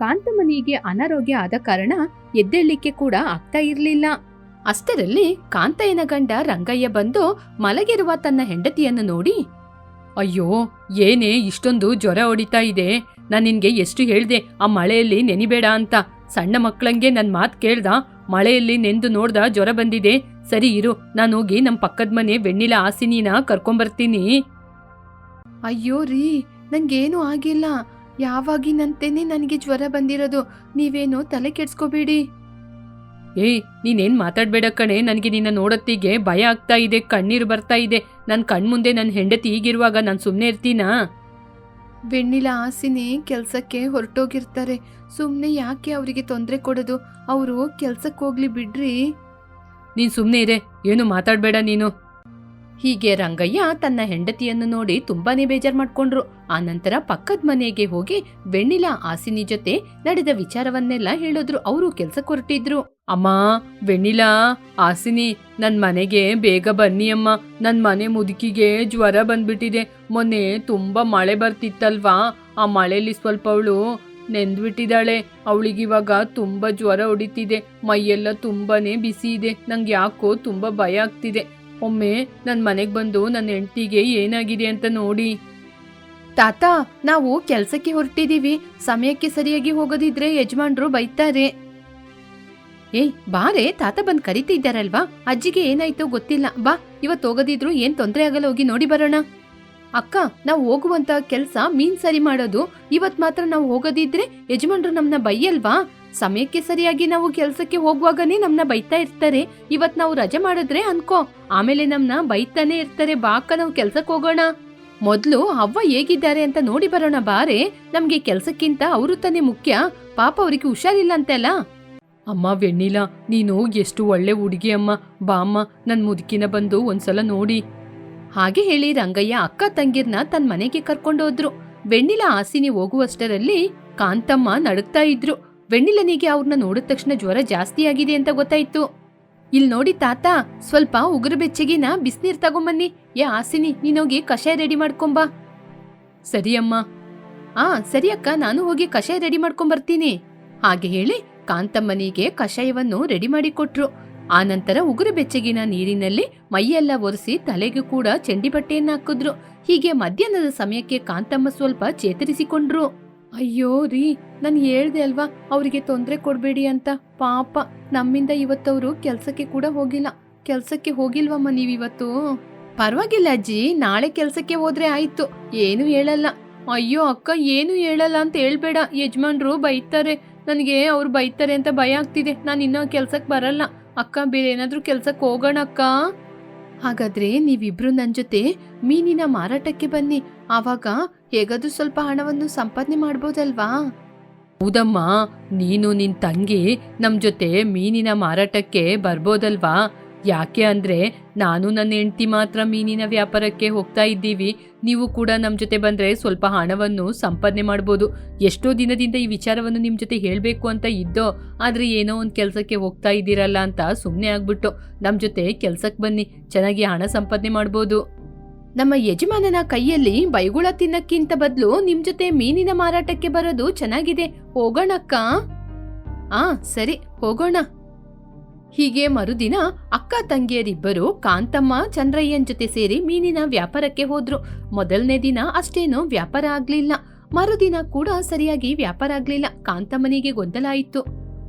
ಕಾಂತಮ್ಮನಿಗೆ ಅನಾರೋಗ್ಯ ಆದ ಕಾರಣ ಎದ್ದೇಳಲಿಕ್ಕೆ ಕೂಡ ಆಗ್ತಾ ಇರಲಿಲ್ಲ. ಅಷ್ಟರಲ್ಲಿ ಕಾಂತಯ್ಯನ ಗಂಡ ರಂಗಯ್ಯ ಬಂದು ಮಲಗಿರುವ ತನ್ನ ಹೆಂಡತಿಯನ್ನು ನೋಡಿ, ಅಯ್ಯೋ, ಏನೇ ಇಷ್ಟೊಂದು ಜ್ವರ ಹೊಡಿತಾ ಇದೆ. ನಾನು ನಿನ್ಗೆ ಎಷ್ಟು ಹೇಳ್ದೆ, ಆ ಮಳೆಯಲ್ಲಿ ನೆನಿಬೇಡ ಅಂತ. ಸಣ್ಣ ಮಕ್ಕಳಂಗೆ ನನ್ ಮಾತ್ ಕೇಳ್ದ. ಮಳೆಯಲ್ಲಿ ನೆಂದು ನೋಡ್ದ ಜ್ವರ ಬಂದಿದೆ. ಸರಿ ಇರು, ನಾನು ಹೋಗಿ ನಮ್ ಪಕ್ಕದ ಮನೆ ವೆಣ್ಣಿಲ ಆಸಿನಿನ ಕರ್ಕೊಂಬರ್ತೀನಿ. ಅಯ್ಯೋ ರೀ, ನಂಗೇನು ಆಗಿಲ್ಲ. ಯಾವಾಗಿನಂತೆನೆ ನನಗೆ ಜ್ವರ ಬಂದಿರೋದು ನೀವೇನು ತಲೆ ಕೆಡ್ಸ್ಕೋಬೇಡಿ. ಏಯ್ ನೀನೇನ್ ಮಾತಾಡ್ಬೇಡ ಕಣೆ. ನನಗೆ ನಿನ್ನ ನೋಡತ್ತಿಗೆ ಭಯ ಆಗ್ತಾ ಇದೆ ಕಣ್ಣೀರು ಬರ್ತಾ ಇದೆ. ನನ್ನ ಕಣ್ಮುಂದೆ ನನ್ನ ಹೆಂಡತಿ ಈಗಿರುವಾಗ ನಾನು ಸುಮ್ಮನೆ ಇರ್ತೀನಾ? ಬೆಣ್ಣಿಲ ಆಸಿನಿ ಕೆಲಸಕ್ಕೆ ಹೊರಟೋಗಿರ್ತಾರೆ. ಸುಮ್ಮನೆ ಯಾಕೆ ಅವರಿಗೆ ತೊಂದರೆ ಕೊಡೋದು? ಅವರು ಕೆಲಸಕ್ಕೆ ಹೋಗ್ಲಿ ಬಿಡ್ರಿ. ನೀನು ಸುಮ್ಮನೆ ಇರೇ. ಏನು ಮಾತಾಡ್ಬೇಡ ನೀನು. ಹೀಗೆ ರಂಗಯ್ಯ ತನ್ನ ಹೆಂಡತಿಯನ್ನು ನೋಡಿ ತುಂಬಾನೇ ಬೇಜಾರ್ ಮಾಡ್ಕೊಂಡ್ರು. ಆ ನಂತರ ಪಕ್ಕದ ಮನೆಗೆ ಹೋಗಿ ವೆಣ್ಣಿಲಾ ಆಸಿನಿ ಜೊತೆ ನಡೆದ ವಿಚಾರವನ್ನೆಲ್ಲ ಹೇಳಿದ್ರು. ಅವರು ಕೆಲ್ಸಕ್ಕೆ ಹೊರಟಿದ್ರು ಅಮ್ಮ, ವೆಣ್ಣಿಲಾ ಆಸಿನಿ ನನ್ ಮನೆಗೆ ಬೇಗ ಬನ್ನಿ ಅಮ್ಮ. ನನ್ ಮನೆ ಮುದುಕಿಗೆ ಜ್ವರ ಬಂದ್ಬಿಟ್ಟಿದೆ. ಮೊನ್ನೆ ತುಂಬಾ ಮಳೆ ಬರ್ತಿತ್ತಲ್ವಾ? ಆ ಮಳೆಯಲ್ಲಿ ಸ್ವಲ್ಪ ಅವಳು ನೆಂದ್ಬಿಟ್ಟಿದ್ದಾಳೆ ಅವಳಿಗಿವಾಗ ತುಂಬಾ ಜ್ವರ ಹೊಡಿತಿದೆ. ಮೈಯೆಲ್ಲ ತುಂಬಾನೇ ಬಿಸಿ ಇದೆ. ನಂಗೆ ಯಾಕೋ ತುಂಬಾ ಭಯ ಆಗ್ತಿದೆ. ಒಮ್ಮೆ ನನ್ನ ಮನೆಗೆ ಬಂದು ನನ್ನ ಹೆಂಡತಿಗೆ ಏನಾಗಿದೆ ಅಂತ ನೋಡಿ. ತಾತ, ನಾವು ಕೆಲಸಕ್ಕೆ ಹೊರಟಿದ್ದೀವಿ ಸಮಯಕ್ಕೆ ಸರಿಯಾಗಿ ಹೋಗೋದಿದ್ರೆ ಯಜಮಾನ್ರು ಬೈತಾರೆ. ಏಯ್ ಬಾರೆ, ತಾತ ಬಂದ್ ಕರಿತಿದ್ದಾರಲ್ವಾ? ಅಜ್ಜಿಗೆ ಏನಾಯ್ತೋ ಗೊತ್ತಿಲ್ಲ. ಬಾ ಇವತ್ತು ಹೋಗೋದಿದ್ರು ಏನ್ ತೊಂದರೆ ಆಗಲ್ಲ, ಹೋಗಿ ನೋಡಿ ಬರೋಣ. ಅಕ್ಕ, ನಾವು ಹೋಗುವಂತ ಕೆಲ್ಸ ಮೀನ್ ಸರಿ ಮಾಡೋದು. ಇವತ್ ಮಾತ್ರ ನಾವು ಹೋಗೋದಿದ್ರೆ ಯಜಮಾನ್ರು ನಮ್ನ ಬೈಯಲ್ವಾ? ಸಮಯಕ್ಕೆ ಸರಿಯಾಗಿ ನಾವು ಕೆಲಸಕ್ಕೆ ಹೋಗುವಾಗನೇ ನಮ್ನ ಬೈತಾ ಇರ್ತಾರೆ. ಇವತ್ ನಾವು ರಜೆ ಮಾಡಿದ್ರೆ ಅನ್ಕೋ. ಆಮೇಲೆ ನಮ್ನ ಬೈತಾನೆ ಇರ್ತಾರೆ. ಬಾಕ ನಾವು ಕೆಲ್ಸಕ್ಕೆ ಹೋಗೋಣ. ಮೊದ್ಲು ಅವ್ವ ಹೇಗಿದ್ದಾರೆ ಅಂತ ನೋಡಿ ಬರೋಣ ಬಾರೆ. ನಮ್ಗೆ ಕೆಲ್ಸಕ್ಕಿಂತ ಅವರು ತಾನೇ ಮುಖ್ಯ. ಪಾಪ ಅವರಿಗೆ ಹುಷಾರಿಲ್ಲ ಅಂತೆಲ್ಲ ಅಮ್ಮ ವೆಣ್ಣಿಲ, ನೀನು ಎಷ್ಟು ಒಳ್ಳೆ ಹುಡುಗಿ ಅಮ್ಮ. ಬಾ ಅಮ್ಮ, ನನ್ ಮುದುಕಿನ ಬಂದು ಒಂದ್ಸಲ ನೋಡಿ. ಹಾಗೆ ಹೇಳಿ ರಂಗಯ್ಯ ಅಕ್ಕ ತಂಗಿರ್ನ ತನ್ನ ಮನೆಗೆ ಕರ್ಕೊಂಡೋದ್ರು. ಬೆಣ್ಣಿಲ ಆಸಿನಿ ಹೋಗುವಷ್ಟರಲ್ಲಿ ಕಾಂತಮ್ಮ ನಡುಗ್ತಾ ಇದ್ರು. ವೆಣ್ಣಿಲನಿಗೆ ಅವ್ರನ್ನ ನೋಡಿದ ತಕ್ಷಣ ಜ್ವರ ಜಾಸ್ತಿ ಆಗಿದೆ ಅಂತ ಗೊತ್ತಾಯ್ತು. ಇಲ್ ನೋಡಿ ತಾತ, ಸ್ವಲ್ಪ ಉಗುರು ಬೆಚ್ಚಗಿನ ಬಿಸಿನೀರ್ ತಗೊಂಬನ್ನಿ. ಏ ಆಸಿನಿ ನೀನೋಗಿ ಕಷಾಯ ರೆಡಿ ಮಾಡ್ಕೊಂಬಾ. ಸರಿ ಅಮ್ಮ. ಆ, ಸರಿ ಅಕ್ಕ, ನಾನು ಹೋಗಿ ಕಷಾಯ ರೆಡಿ ಮಾಡ್ಕೊಂಬರ್ತೀನಿ ಹಾಗೆ ಹೇಳಿ ಕಾಂತಮ್ಮನಿಗೆ ಕಷಾಯವನ್ನು ರೆಡಿ ಮಾಡಿ ಕೊಟ್ರು. ಆನಂತರ ಉಗುರು ಬೆಚ್ಚಗಿನ ನೀರಿನಲ್ಲಿ ಮೈಯೆಲ್ಲ ಒರೆಸಿ ತಲೆಗೂ ಕೂಡ ಚಂಡಿ ಬಟ್ಟೆಯನ್ನ ಹಾಕಿದ್ರು. ಹೀಗೆ ಮಧ್ಯಾಹ್ನದ ಸಮಯಕ್ಕೆ ಕಾಂತಮ್ಮ ಸ್ವಲ್ಪ ಚೇತರಿಸಿಕೊಂಡ್ರು. ಅಯ್ಯೋ ರೀ, ನಾನು ಹೇಳ್ದೆ ಅಲ್ವಾ, ಅವರಿಗೆ ತೊಂದರೆ ಕೊಡಬೇಡಿ ಅಂತ. ಪಾಪ, ನಮ್ಮಿಂದ ಇವತ್ತವರು ಕೆಲಸಕ್ಕೆ ಕೂಡ ಹೋಗಿಲ್ಲ. ಕೆಲಸಕ್ಕೆ ಹೋಗಿಲ್ವಮ್ಮ ನೀವಿವತ್ತು? ಪರವಾಗಿಲ್ಲ ಅಜ್ಜಿ, ನಾಳೆ ಕೆಲಸಕ್ಕೆ ಹೋದ್ರೆ ಆಯ್ತು. ಏನು ಹೇಳಲ್ಲ. ಅಯ್ಯೋ ಅಕ್ಕ, ಏನು ಹೇಳಲ್ಲ ಅಂತ ಹೇಳ್ಬೇಡ. ಯಜಮಾನ್ರು ಬೈತಾರೆ. ನನಗೆ ಅವ್ರು ಬೈತಾರೆ ಅಂತ ಭಯ ಆಗ್ತಿದೆ. ನಾನು ಇನ್ನೂ ಕೆಲ್ಸಕ್ಕೆ ಬರಲ್ಲ. ಅಕ್ಕ, ಬೇರೆ ಏನಾದರೂ ಕೆಲ್ಸಕ್ಕೆ ಹೋಗೋಣ ಅಕ್ಕ? ಹಾಗಾದ್ರೆ ನೀವಿಬ್ರು ನನ್ನ ಜೊತೆ ಮೀನಿನ ಮಾರಾಟಕ್ಕೆ ಬನ್ನಿ. ಆವಾಗ ಹೇಗಾದ್ರೂ ಸ್ವಲ್ಪ ಹಣವನ್ನು ಸಂಪಾದನೆ ಮಾಡ್ಬೋದಲ್ವಾ? ಹೌದಮ್ಮ, ನೀನು ನಿನ್ ತಂಗಿ ನಮ್ ಜೊತೆ ಮೀನಿನ ಮಾರಾಟಕ್ಕೆ ಬರ್ಬೋದಲ್ವಾ? ಯಾಕೆ ಅಂದ್ರೆ ನಾನು ನನ್ನ ಹೆಂಡತಿ ಮಾತ್ರ ಮೀನಿನ ವ್ಯಾಪಾರಕ್ಕೆ ಹೋಗ್ತಾ ಇದ್ದೀವಿ. ನೀವು ಕೂಡ ನಮ್ಮ ಜೊತೆ ಬಂದ್ರೆ ಸ್ವಲ್ಪ ಹಣವನ್ನು ಸಂಪಾದನೆ ಮಾಡ್ಬೋದು. ಎಷ್ಟೋ ದಿನದಿಂದ ಈ ವಿಚಾರವನ್ನು ನಿಮ್ಮ ಜೊತೆ ಹೇಳಬೇಕು ಅಂತ ಇದ್ದೋ, ಆದ್ರೆ ಏನೋ ಒಂದು ಕೆಲಸಕ್ಕೆ ಹೋಗ್ತಾ ಇದ್ದೀರಲ್ಲ ಅಂತ ಸುಮ್ಮನೆ ಆಗ್ಬಿಟ್ಟು. ನಮ್ಮ ಜೊತೆ ಕೆಲಸಕ್ಕೆ ಬನ್ನಿ, ಚೆನ್ನಾಗಿ ಹಣ ಸಂಪಾದನೆ ಮಾಡ್ಬೋದು. ನಮ್ಮ ಯಜಮಾನನ ಕೈಯಲ್ಲಿ ಬೈಗುಳ ತಿನ್ನಕ್ಕಿಂತ ಬದಲು ನಿಮ್ ಜೊತೆ ಮೀನಿನ ಮಾರಾಟಕ್ಕೆ ಬರೋದು ಚೆನ್ನಾಗಿದೆ. ಹೋಗೋಣಕ್ಕ? ಆ, ಸರಿ, ಹೋಗೋಣ. ಹೀಗೆ ಮರುದಿನ ಅಕ್ಕ ತಂಗಿಯರಿಬ್ಬರು ಕಾಂತಮ್ಮ, ಚಂದ್ರಯ್ಯನ್ ಜೊತೆ ಸೇರಿ ಮೀನಿನ ವ್ಯಾಪಾರಕ್ಕೆ ಹೋದ್ರು. ಮೊದಲನೇ ದಿನ ಅಷ್ಟೇನು ವ್ಯಾಪಾರ ಆಗ್ಲಿಲ್ಲ. ಮರುದಿನ ಕೂಡ ಸರಿಯಾಗಿ ವ್ಯಾಪಾರ ಆಗ್ಲಿಲ್ಲ. ಕಾಂತಮ್ಮನಿಗೆ ಗೊಂದಲ ಆಯ್ತು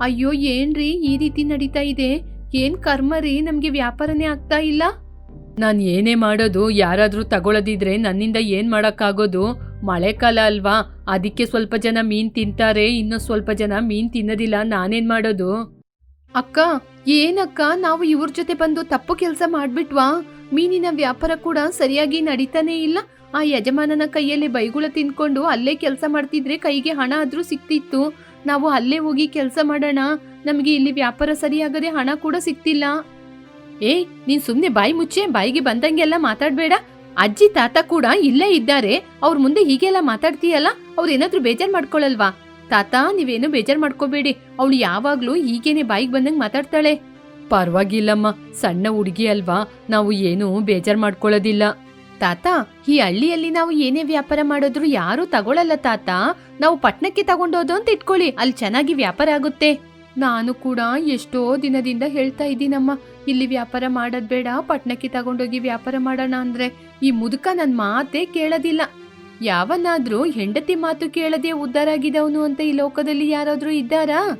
ಅಯ್ಯೋ, ಏನ್ರಿ ಈ ರೀತಿ ನಡೀತಾ ಇದೆ? ಏನ್ ಕರ್ಮರಿ? ನಮ್ಗೆ ವ್ಯಾಪಾರನೇ ಆಗ್ತಾ ಇಲ್ಲ? ನಾನ್ ಏನೇ ಮಾಡೋದು ಯಾರಾದರೂ ತಗೊಳ್ಳದಿದ್ರೆ ನನ್ನಿಂದ ಏನ್ ಮಾಡೋಕ್ಕಾಗೋದು? ಮಳೆಕಾಲ ಅಲ್ವಾ? ಅದಕ್ಕೆ ಸ್ವಲ್ಪ ಜನ ಮೀನ್ ತಿಂತಾರೆ, ಇನ್ನು ಸ್ವಲ್ಪ ಜನ ಮೀನ್ ತಿನ್ನೋದಿಲ್ಲ, ನಾನೇನು ಮಾಡೋದು? ಅಕ್ಕ, ಏನಕ್ಕ? ನಾವು ಇವ್ರ ಜೊತೆ ಬಂದು ತಪ್ಪು ಕೆಲಸ ಮಾಡ್ಬಿಟ್ವಾ? ಮೀನಿನ ವ್ಯಾಪಾರ ಕೂಡ ಸರಿಯಾಗಿ ನಡೀತಾನೇ ಇಲ್ಲ. ಆ ಯಜಮಾನನ ಕೈಯಲ್ಲಿ ಬೈಗುಳ ತಿನ್ಕೊಂಡು ಅಲ್ಲೇ ಕೆಲಸ ಮಾಡ್ತಿದ್ರೆ ಕೈಗೆ ಹಣ ಆದ್ರೂ ಸಿಕ್ತಿತ್ತು. ನಾವು ಅಲ್ಲೇ ಹೋಗಿ ಕೆಲಸ ಮಾಡೋಣ. ನಮಗೆ ಇಲ್ಲಿ ವ್ಯಾಪಾರ ಸರಿಯಾಗದೆ ಹಣ ಕೂಡ ಸಿಕ್ತಿಲ್ಲ. ಏಯ್ ನೀನ್ ಸುಮ್ನೆ ಬಾಯಿ ಮುಚ್ಚೆ ಬಾಯಿಗೆ ಬಂದಂಗೆಲ್ಲ ಮಾತಾಡ್ಬೇಡ. ಅಜ್ಜಿ, ತಾತ ಕೂಡ ಇಲ್ಲೇ ಇದ್ದಾರೆ. ಅವ್ರ ಮುಂದೆ ಹೀಗೆಲ್ಲ ಮಾತಾಡ್ತೀಯಲ್ಲ? ಅವ್ರು ಏನಾದ್ರೂ ಬೇಜಾರ್ ಮಾಡ್ಕೊಳಲ್ವಾ? ತಾತ, ನೀವೇನು ಬೇಜಾರ್ ಮಾಡ್ಕೋಬೇಡಿ. ಅವಳು ಯಾವಾಗ್ಲೂ ಹೀಗೇನೆ ಬಾಯಿಗೆ ಬಂದಂಗ್ ಮಾತಾಡ್ತಾಳೆ. ಪರವಾಗಿಲ್ಲಮ್ಮ, ಸಣ್ಣ ಹುಡುಗಿ ಅಲ್ವಾ? ನಾವು ಏನು ಬೇಜಾರ್ ಮಾಡ್ಕೊಳ್ಳೋದಿಲ್ಲ ತಾತ, ಈ ಹಳ್ಳಿಯಲ್ಲಿ ನಾವು ಏನೇ ವ್ಯಾಪಾರ ಮಾಡಿದ್ರು ಯಾರು ತಗೊಳಲ್ಲ ತಾತ. ನಾವು ಪಟ್ನಕ್ಕೆ ತಗೊಂಡೋದು ಅಂತ ಇಟ್ಕೊಳ್ಳಿ. ಅಲ್ಲಿ ಚೆನ್ನಾಗಿ ವ್ಯಾಪಾರ ಆಗುತ್ತೆ. ನಾನು ಕೂಡ ಎಷ್ಟೋ ದಿನದಿಂದ ಹೇಳ್ತಾ ಇದ್ದೀನಮ್ಮ. ಇಲ್ಲಿ ವ್ಯಾಪಾರ ಮಾಡೋದ್ ಬೇಡ, ಪಟ್ಣಕ್ಕೆ ತಗೊಂಡೋಗಿ ವ್ಯಾಪಾರ ಮಾಡೋಣ ಅಂದ್ರೆ ಈ ಮುದುಕ ನನ್ ಮಾತೇ ಕೇಳೋದಿಲ್ಲ. ಯಾವನಾದ್ರೂ ಹೆಂಡತಿ ಮಾತು ಕೇಳದೆ ಉದ್ಧಾರ ಆಗಿದವನು ಅಂತ ಈ ಲೋಕದಲ್ಲಿ ಯಾರಾದ್ರೂ ಇದ್ದಾರಾ?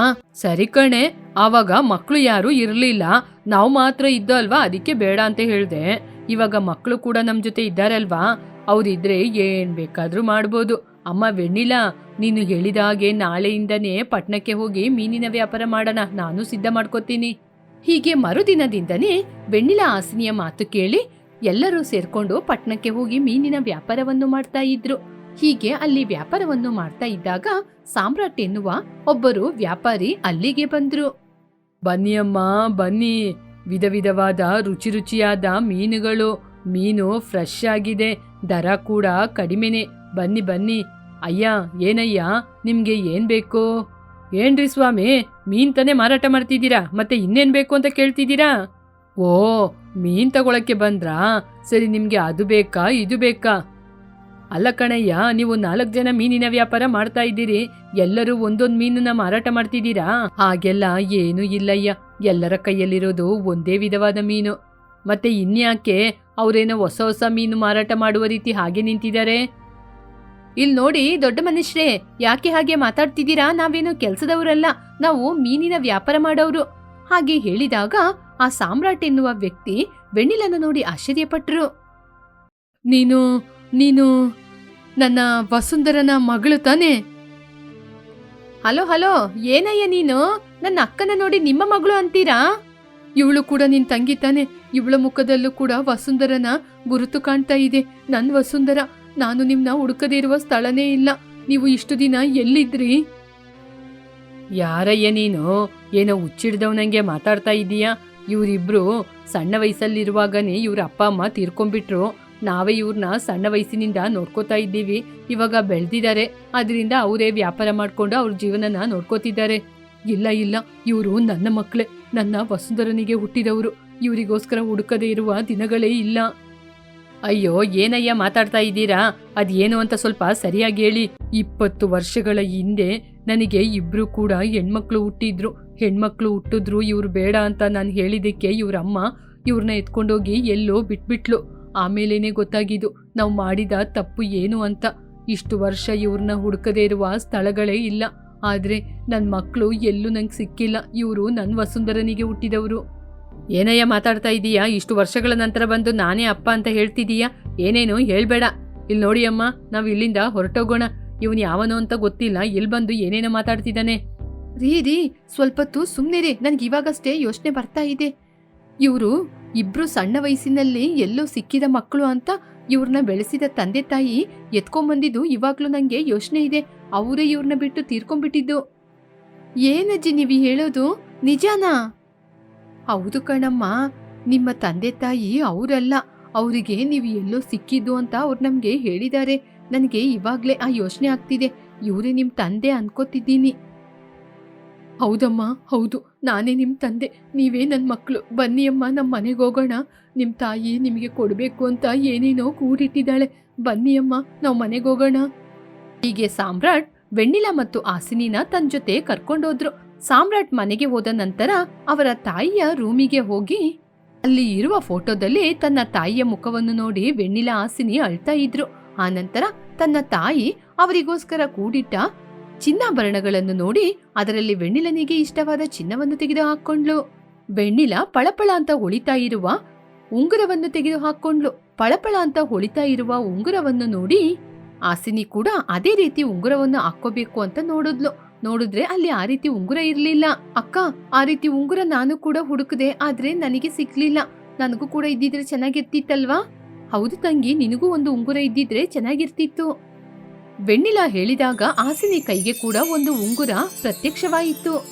ಆ, ಸರಿ ಕಣೆ. ಆವಾಗ ಮಕ್ಕಳು ಯಾರು ಇರ್ಲಿಲ್ಲ. ನಾವು ಮಾತ್ರ ಇದ್ದೋ ಅಲ್ವಾ? ಅದಕ್ಕೆ ಬೇಡ ಅಂತ ಹೇಳ್ದೆ. ಇವಾಗ ಮಕ್ಕಳು ಕೂಡ ನಮ್ ಜೊತೆ ಇದ್ದಾರಲ್ವಾ? ಅವ್ರಿದ್ರೆ ಏನ್ ಬೇಕಾದ್ರೂ ಮಾಡ್ಬೋದು. ಅಮ್ಮ ವೆಣ್ಣಿಲ್ಲ ನೀನು ಹೇಳಿದ ಹಾಗೆ ನಾಳೆಯಿಂದನೇ ಪಟ್ಣಕ್ಕೆ ಹೋಗಿ ಮೀನಿನ ವ್ಯಾಪಾರ ಮಾಡೋಣ. ನಾನು ಸಿದ್ಧ ಮಾಡ್ಕೋತೀನಿ. ಹೀಗೆ ಮರುದಿನದಿಂದನೇ ಬೆಣ್ಣಿಲ ಆಸಿನಿಯ ಮಾತು ಕೇಳಿ ಎಲ್ಲರೂ ಸೇರ್ಕೊಂಡು ಪಟ್ಟಣಕ್ಕೆ ಹೋಗಿ ಮೀನಿನ ವ್ಯಾಪಾರವನ್ನು ಮಾಡ್ತಾ ಇದ್ರು. ಹೀಗೆ ಅಲ್ಲಿ ವ್ಯಾಪಾರವನ್ನು ಮಾಡ್ತಾ ಇದ್ದಾಗ ಸಾಮ್ರಾಟ್ ಎನ್ನುವ ಒಬ್ಬರು ವ್ಯಾಪಾರಿ ಅಲ್ಲಿಗೆ ಬಂದ್ರು. ಬನ್ನಿ ಅಮ್ಮ, ಬನ್ನಿ. ವಿಧ ವಿಧವಾದ ರುಚಿ ರುಚಿಯಾದ ಮೀನುಗಳು. ಮೀನು ಫ್ರೆಶ್ ಆಗಿದೆ. ದರ ಕೂಡ ಕಡಿಮೆನೆ. ಬನ್ನಿ ಬನ್ನಿ. ಅಯ್ಯ, ಏನಯ್ಯ? ನಿಮ್ಗೆ ಏನ್ ಬೇಕು? ಏನ್ರಿ ಸ್ವಾಮಿ? ಮೀನ್ ತಾನೇ ಮಾರಾಟ ಮಾಡ್ತಿದ್ದೀರಾ? ಮತ್ತೆ ಇನ್ನೇನ್ ಬೇಕು ಅಂತ ಕೇಳ್ತಿದ್ದೀರಾ? ಓ, ಮೀನ್ ತಗೊಳಕ್ಕೆ ಬಂದ್ರಾ? ಸರಿ, ನಿಮ್ಗೆ ಅದು ಬೇಕಾ, ಇದು ಬೇಕಾ? ಅಲ್ಲ ಕಣಯ್ಯ, ನೀವು ನಾಲ್ಕು ಜನ ಮೀನಿನ ವ್ಯಾಪಾರ ಮಾಡ್ತಾ ಇದ್ದೀರಿ. ಎಲ್ಲರೂ ಒಂದೊಂದು ಮೀನನ್ನ ಮಾರಾಟ ಮಾಡ್ತಿದ್ದೀರಾ? ಹಾಗೆಲ್ಲ ಏನೂ ಇಲ್ಲಯ್ಯ. ಎಲ್ಲರ ಕೈಯಲ್ಲಿರೋದು ಒಂದೇ ವಿಧವಾದ ಮೀನು. ಮತ್ತೆ ಇನ್ಯಾಕೆ? ಅವರೇನೋ ಹೊಸ ಹೊಸ ಮೀನು ಮಾರಾಟ ಮಾಡುವ ರೀತಿ ಹಾಗೆ ನಿಂತಿದ್ದಾರೆ? ಇಲ್ ನೋಡಿ ದೊಡ್ಡ ಮನುಷ್ಯರೇ, ಯಾಕೆ ಹಾಗೆ ಮಾತಾಡ್ತಿದ್ದೀರಾ? ನಾವೇನು ಕೆಲಸದವರಲ್ಲ, ನಾವು ಮೀನಿನ ವ್ಯಾಪಾರ ಮಾಡೋರು. ಹಾಗೆ ಹೇಳಿದಾಗ ಆ ಸಾಮ್ರಾಟ್ ಎನ್ನುವ ವ್ಯಕ್ತಿ ವೆಣ್ಣಿಲನ್ನು ನೋಡಿ ಆಶ್ಚರ್ಯಪಟ್ಟರು ನೀನು ನೀನು, ನನ್ನ ವಸುಂಧರನ ಮಗಳು ತಾನೇ? ಹಲೋ ಹಲೋ, ಏನಯ್ಯ ನೀನು? ನನ್ನ ಅಕ್ಕನ ನೋಡಿ ನಿಮ್ಮ ಮಗಳು ಅಂತೀರಾ? ಇವಳು ಕೂಡ ನಿನ್ ತಂಗಿ ತಾನೆ. ಇವಳ ಮುಖದಲ್ಲೂ ಕೂಡ ವಸುಂಧರನ ಗುರುತು ಕಾಣ್ತಾ ಇದೆ. ನನ್ ವಸುಂಧರ ನಾನು ನಿಮ್ಮನ್ನ ಹುಡುಕದೇ ಇರುವ ಸ್ಥಳನೇ ಇಲ್ಲ. ನೀವು ಇಷ್ಟು ದಿನ ಎಲ್ಲಿದ್ರಿ? ಯಾರಯ್ಯ ನೀನು? ಏನೋ ಹುಚ್ಚಿಡ್ದವನಂಗೆ ಮಾತಾಡ್ತಾ ಇದೀಯಾ ಇವರಿಬ್ರು ಸಣ್ಣ ವಯಸ್ಸಲ್ಲಿರುವಾಗನೇ ಇವ್ರ ಅಪ್ಪ ಅಮ್ಮ ತೀರ್ಕೊಂಡ್ಬಿಟ್ರು. ನಾವೇ ಇವ್ರನ್ನ ಸಣ್ಣ ವಯಸ್ಸಿನಿಂದ ನೋಡ್ಕೋತಾ ಇದ್ದೀವಿ. ಇವಾಗ ಬೆಳೆದಿದ್ದಾರೆ. ಅದರಿಂದ ಅವರೇ ವ್ಯಾಪಾರ ಮಾಡಿಕೊಂಡು ಅವ್ರ ಜೀವನನ ನೋಡ್ಕೋತಿದ್ದಾರೆ. ಇಲ್ಲ ಇಲ್ಲ. ಇವರು ನನ್ನ ಮಕ್ಕಳೇ ನನ್ನ ವಸುಂಧರನಿಗೆ ಹುಟ್ಟಿದವರು. ಇವರಿಗೋಸ್ಕರ ಹುಡುಕದೇ ಇರುವ ದಿನಗಳೇ ಇಲ್ಲ. ಅಯ್ಯೋ, ಏನಯ್ಯ ಮಾತಾಡ್ತಾ ಇದ್ದೀರಾ? ಅದೇನು ಅಂತ ಸ್ವಲ್ಪ ಸರಿಯಾಗಿ ಹೇಳಿ. ಇಪ್ಪತ್ತು ವರ್ಷಗಳ ಹಿಂದೆ ನನಗೆ ಇಬ್ರು ಕೂಡ ಹೆಣ್ಮಕ್ಳು ಹುಟ್ಟಿದ್ರು. ಹೆಣ್ಮಕ್ಳು ಹುಟ್ಟಿದ್ರು, ಇವ್ರು ಬೇಡ ಅಂತ ನಾನು ಹೇಳಿದ್ದಕ್ಕೆ ಇವ್ರ ಅಮ್ಮ ಇವ್ರನ್ನ ಎತ್ಕೊಂಡೋಗಿ ಎಲ್ಲೋ ಬಿಟ್ಬಿಟ್ಲು. ಆಮೇಲೇನೆ ಗೊತ್ತಾಗಿದ್ದು, ನಾವು ಮಾಡಿದ ತಪ್ಪು ಏನು ಅಂತ. ಇಷ್ಟು ವರ್ಷ ಇವ್ರನ್ನ ಹುಡುಕದೇ ಇರುವ ಸ್ಥಳಗಳೇ ಇಲ್ಲ. ಆದ್ರೆ ನನ್ನ ಮಕ್ಕಳು ಎಲ್ಲೂ ನಂಗೆ ಸಿಕ್ಕಿಲ್ಲ. ಇವರು ನನ್ನ ವಸುಂಧರನಿಗೆ ಹುಟ್ಟಿದವರು. ಏನಯ್ಯ ಮಾತಾಡ್ತಾ ಇದೀಯಾ? ಇಷ್ಟು ವರ್ಷಗಳ ನಂತರ ಬಂದು ನಾನೇ ಅಪ್ಪ ಅಂತ ಹೇಳ್ತಿದೀಯಾ? ಏನೇನು ಹೇಳ್ಬೇಡ. ಇಲ್ಲಿ ನೋಡಿ ಅಮ್ಮ, ನಾವು ಇಲ್ಲಿಂದ ಹೊರಟೋಗೋಣ. ಇವನು ಯಾವನೋ ಅಂತ ಗೊತ್ತಿಲ್ಲ. ಇಲ್ಲಿ ಬಂದು ಏನೇನೋ ಮಾತಾಡ್ತಿದ್ದಾನೆ ರೀ ರೀ, ಸ್ವಲ್ಪತ್ತು ಸುಮ್ಮನೆ ನನ್ಗೆ ಇವಾಗಷ್ಟೇ ಯೋಚನೆ ಬರ್ತಾ ಇದೆ. ಇವರು ಇಬ್ರು ಸಣ್ಣ ವಯಸ್ಸಿನಲ್ಲಿ ಎಲ್ಲೋ ಸಿಕ್ಕಿದ ಮಕ್ಕಳು ಅಂತ ಇವ್ರನ್ನ ಬೆಳೆಸಿದ ತಂದೆ ತಾಯಿ ಎತ್ಕೊಂಬಂದಿದ್ದು ಇವಾಗ್ಲೂ ನನಗೆ ಯೋಚನೆ ಇದೆ. ಅವರೇ ಇವ್ರನ್ನ ಬಿಟ್ಟು ತೀರ್ಕೊಂಡ್ಬಿಟ್ಟಿದ್ದು. ಏನಜ್ಜಿ ನೀವು ಹೇಳೋದು? ನಿಜಾನಾ? ಹೌದು ಕಣಮ್ಮ. ನಿಮ್ಮ ತಂದೆ ತಾಯಿ ಅವರಲ್ಲ. ಅವರಿಗೆ ನೀವು ಎಲ್ಲೋ ಸಿಕ್ಕಿದ್ದು ಅಂತ ಅವ್ರು ನಮಗೆ ಹೇಳಿದ್ದಾರೆ. ನನಗೆ ಇವಾಗ್ಲೇ ಆ ಯೋಚನೆ ಆಗ್ತಿದೆ. ಇವರೇ ನಿಮ್ಮ ತಂದೆ ಅನ್ಕೋತಿದ್ದೀನಿ. ಹೌದಮ್ಮ, ಹೌದು. ನಾನೇ ನಿಮ್ಮ ತಂದೆ. ನೀವೇ ನನ್ನ ಮಕ್ಕಳು ಬನ್ನಿ ಅಮ್ಮ ನಮ್ಮ ಮನೆಗೆ ಹೋಗೋಣ. ನಿಮ್ಮ ತಾಯಿ ನಿಮಗೆ ಕೊಡಬೇಕು ಅಂತ ಏನೇನೋ ಕೂಡಿಟ್ಟಿದ್ದಾಳೆ ಬನ್ನಿ ಅಮ್ಮ, ನಾವು ಮನೆಗೆ ಹೋಗೋಣ. ಹೀಗೆ ಸಾಮ್ರಾಟ್, ವೆಣ್ಣಿಲ ಮತ್ತು ಆಸಿನಿನ ತನ್ನ ಜೊತೆ ಕರ್ಕೊಂಡೋದ್ರು. ಸಾಮ್ರಾಟ್ ಮನೆಗೆ ಹೋದ ನಂತರ ಅವರ ತಾಯಿಯ ರೂಮಿಗೆ ಹೋಗಿ ಅಲ್ಲಿ ಇರುವ ಫೋಟೋದಲ್ಲಿ ತನ್ನ ತಾಯಿಯ ಮುಖವನ್ನು ನೋಡಿ ಬೆಣ್ಣಿಲ ಆಸಿನಿ ಅಳ್ತಾ ಇದ್ರು. ಆನಂತರ ತನ್ನ ತಾಯಿ ಅವರಿಗೋಸ್ಕರ ಕೂಡಿಟ್ಟ ಚಿನ್ನಾಭರಣಗಳನ್ನು ನೋಡಿ ಅದರಲ್ಲಿ ಬೆಣ್ಣಿಲನಿಗೆ ಇಷ್ಟವಾದ ಚಿನ್ನವನ್ನು ತೆಗೆದು ಹಾಕೊಂಡ್ಲು ಬೆಣ್ಣಿಲ ಪಳಪಳ ಅಂತ ಹೊಳಿತಾ ಇರುವ ಉಂಗುರವನ್ನು ತೆಗೆದು ಹಾಕೊಂಡ್ಲು ಪಳಪಳ ಅಂತ ಹೊಳಿತಾ ಇರುವ ಉಂಗುರವನ್ನು ನೋಡಿ ಆಸಿನಿ ಕೂಡ ಅದೇ ರೀತಿ ಉಂಗುರವನ್ನು ಹಾಕೋಬೇಕು ಅಂತ ನೋಡಿದ್ಲು. ನೋಡಿದ್ರೆ ಅಲ್ಲಿ ಆ ರೀತಿ ಉಂಗುರ ಇರ್ಲಿಲ್ಲ. ಅಕ್ಕ, ಆ ರೀತಿ ಉಂಗುರ ನಾನು ಕೂಡ ಹುಡುಕದೆ, ಆದ್ರೆ ನನಗೆ ಸಿಗ್ಲಿಲ್ಲ ನನಗೂ ಕೂಡ ಇದ್ದಿದ್ರೆ ಚೆನ್ನಾಗಿರ್ತಿತ್ತಲ್ವಾ? ಹೌದು ತಂಗಿ, ನಿನಗೂ ಒಂದು ಉಂಗುರ ಇದ್ದಿದ್ರೆ ಚೆನ್ನಾಗಿರ್ತಿತ್ತು. ವೆಣ್ಣಿಲ ಹೇಳಿದಾಗ ಆಸಿನಿ ಕೈಗೆ ಕೂಡ ಒಂದು ಉಂಗುರ ಪ್ರತ್ಯಕ್ಷವಾಯಿತು.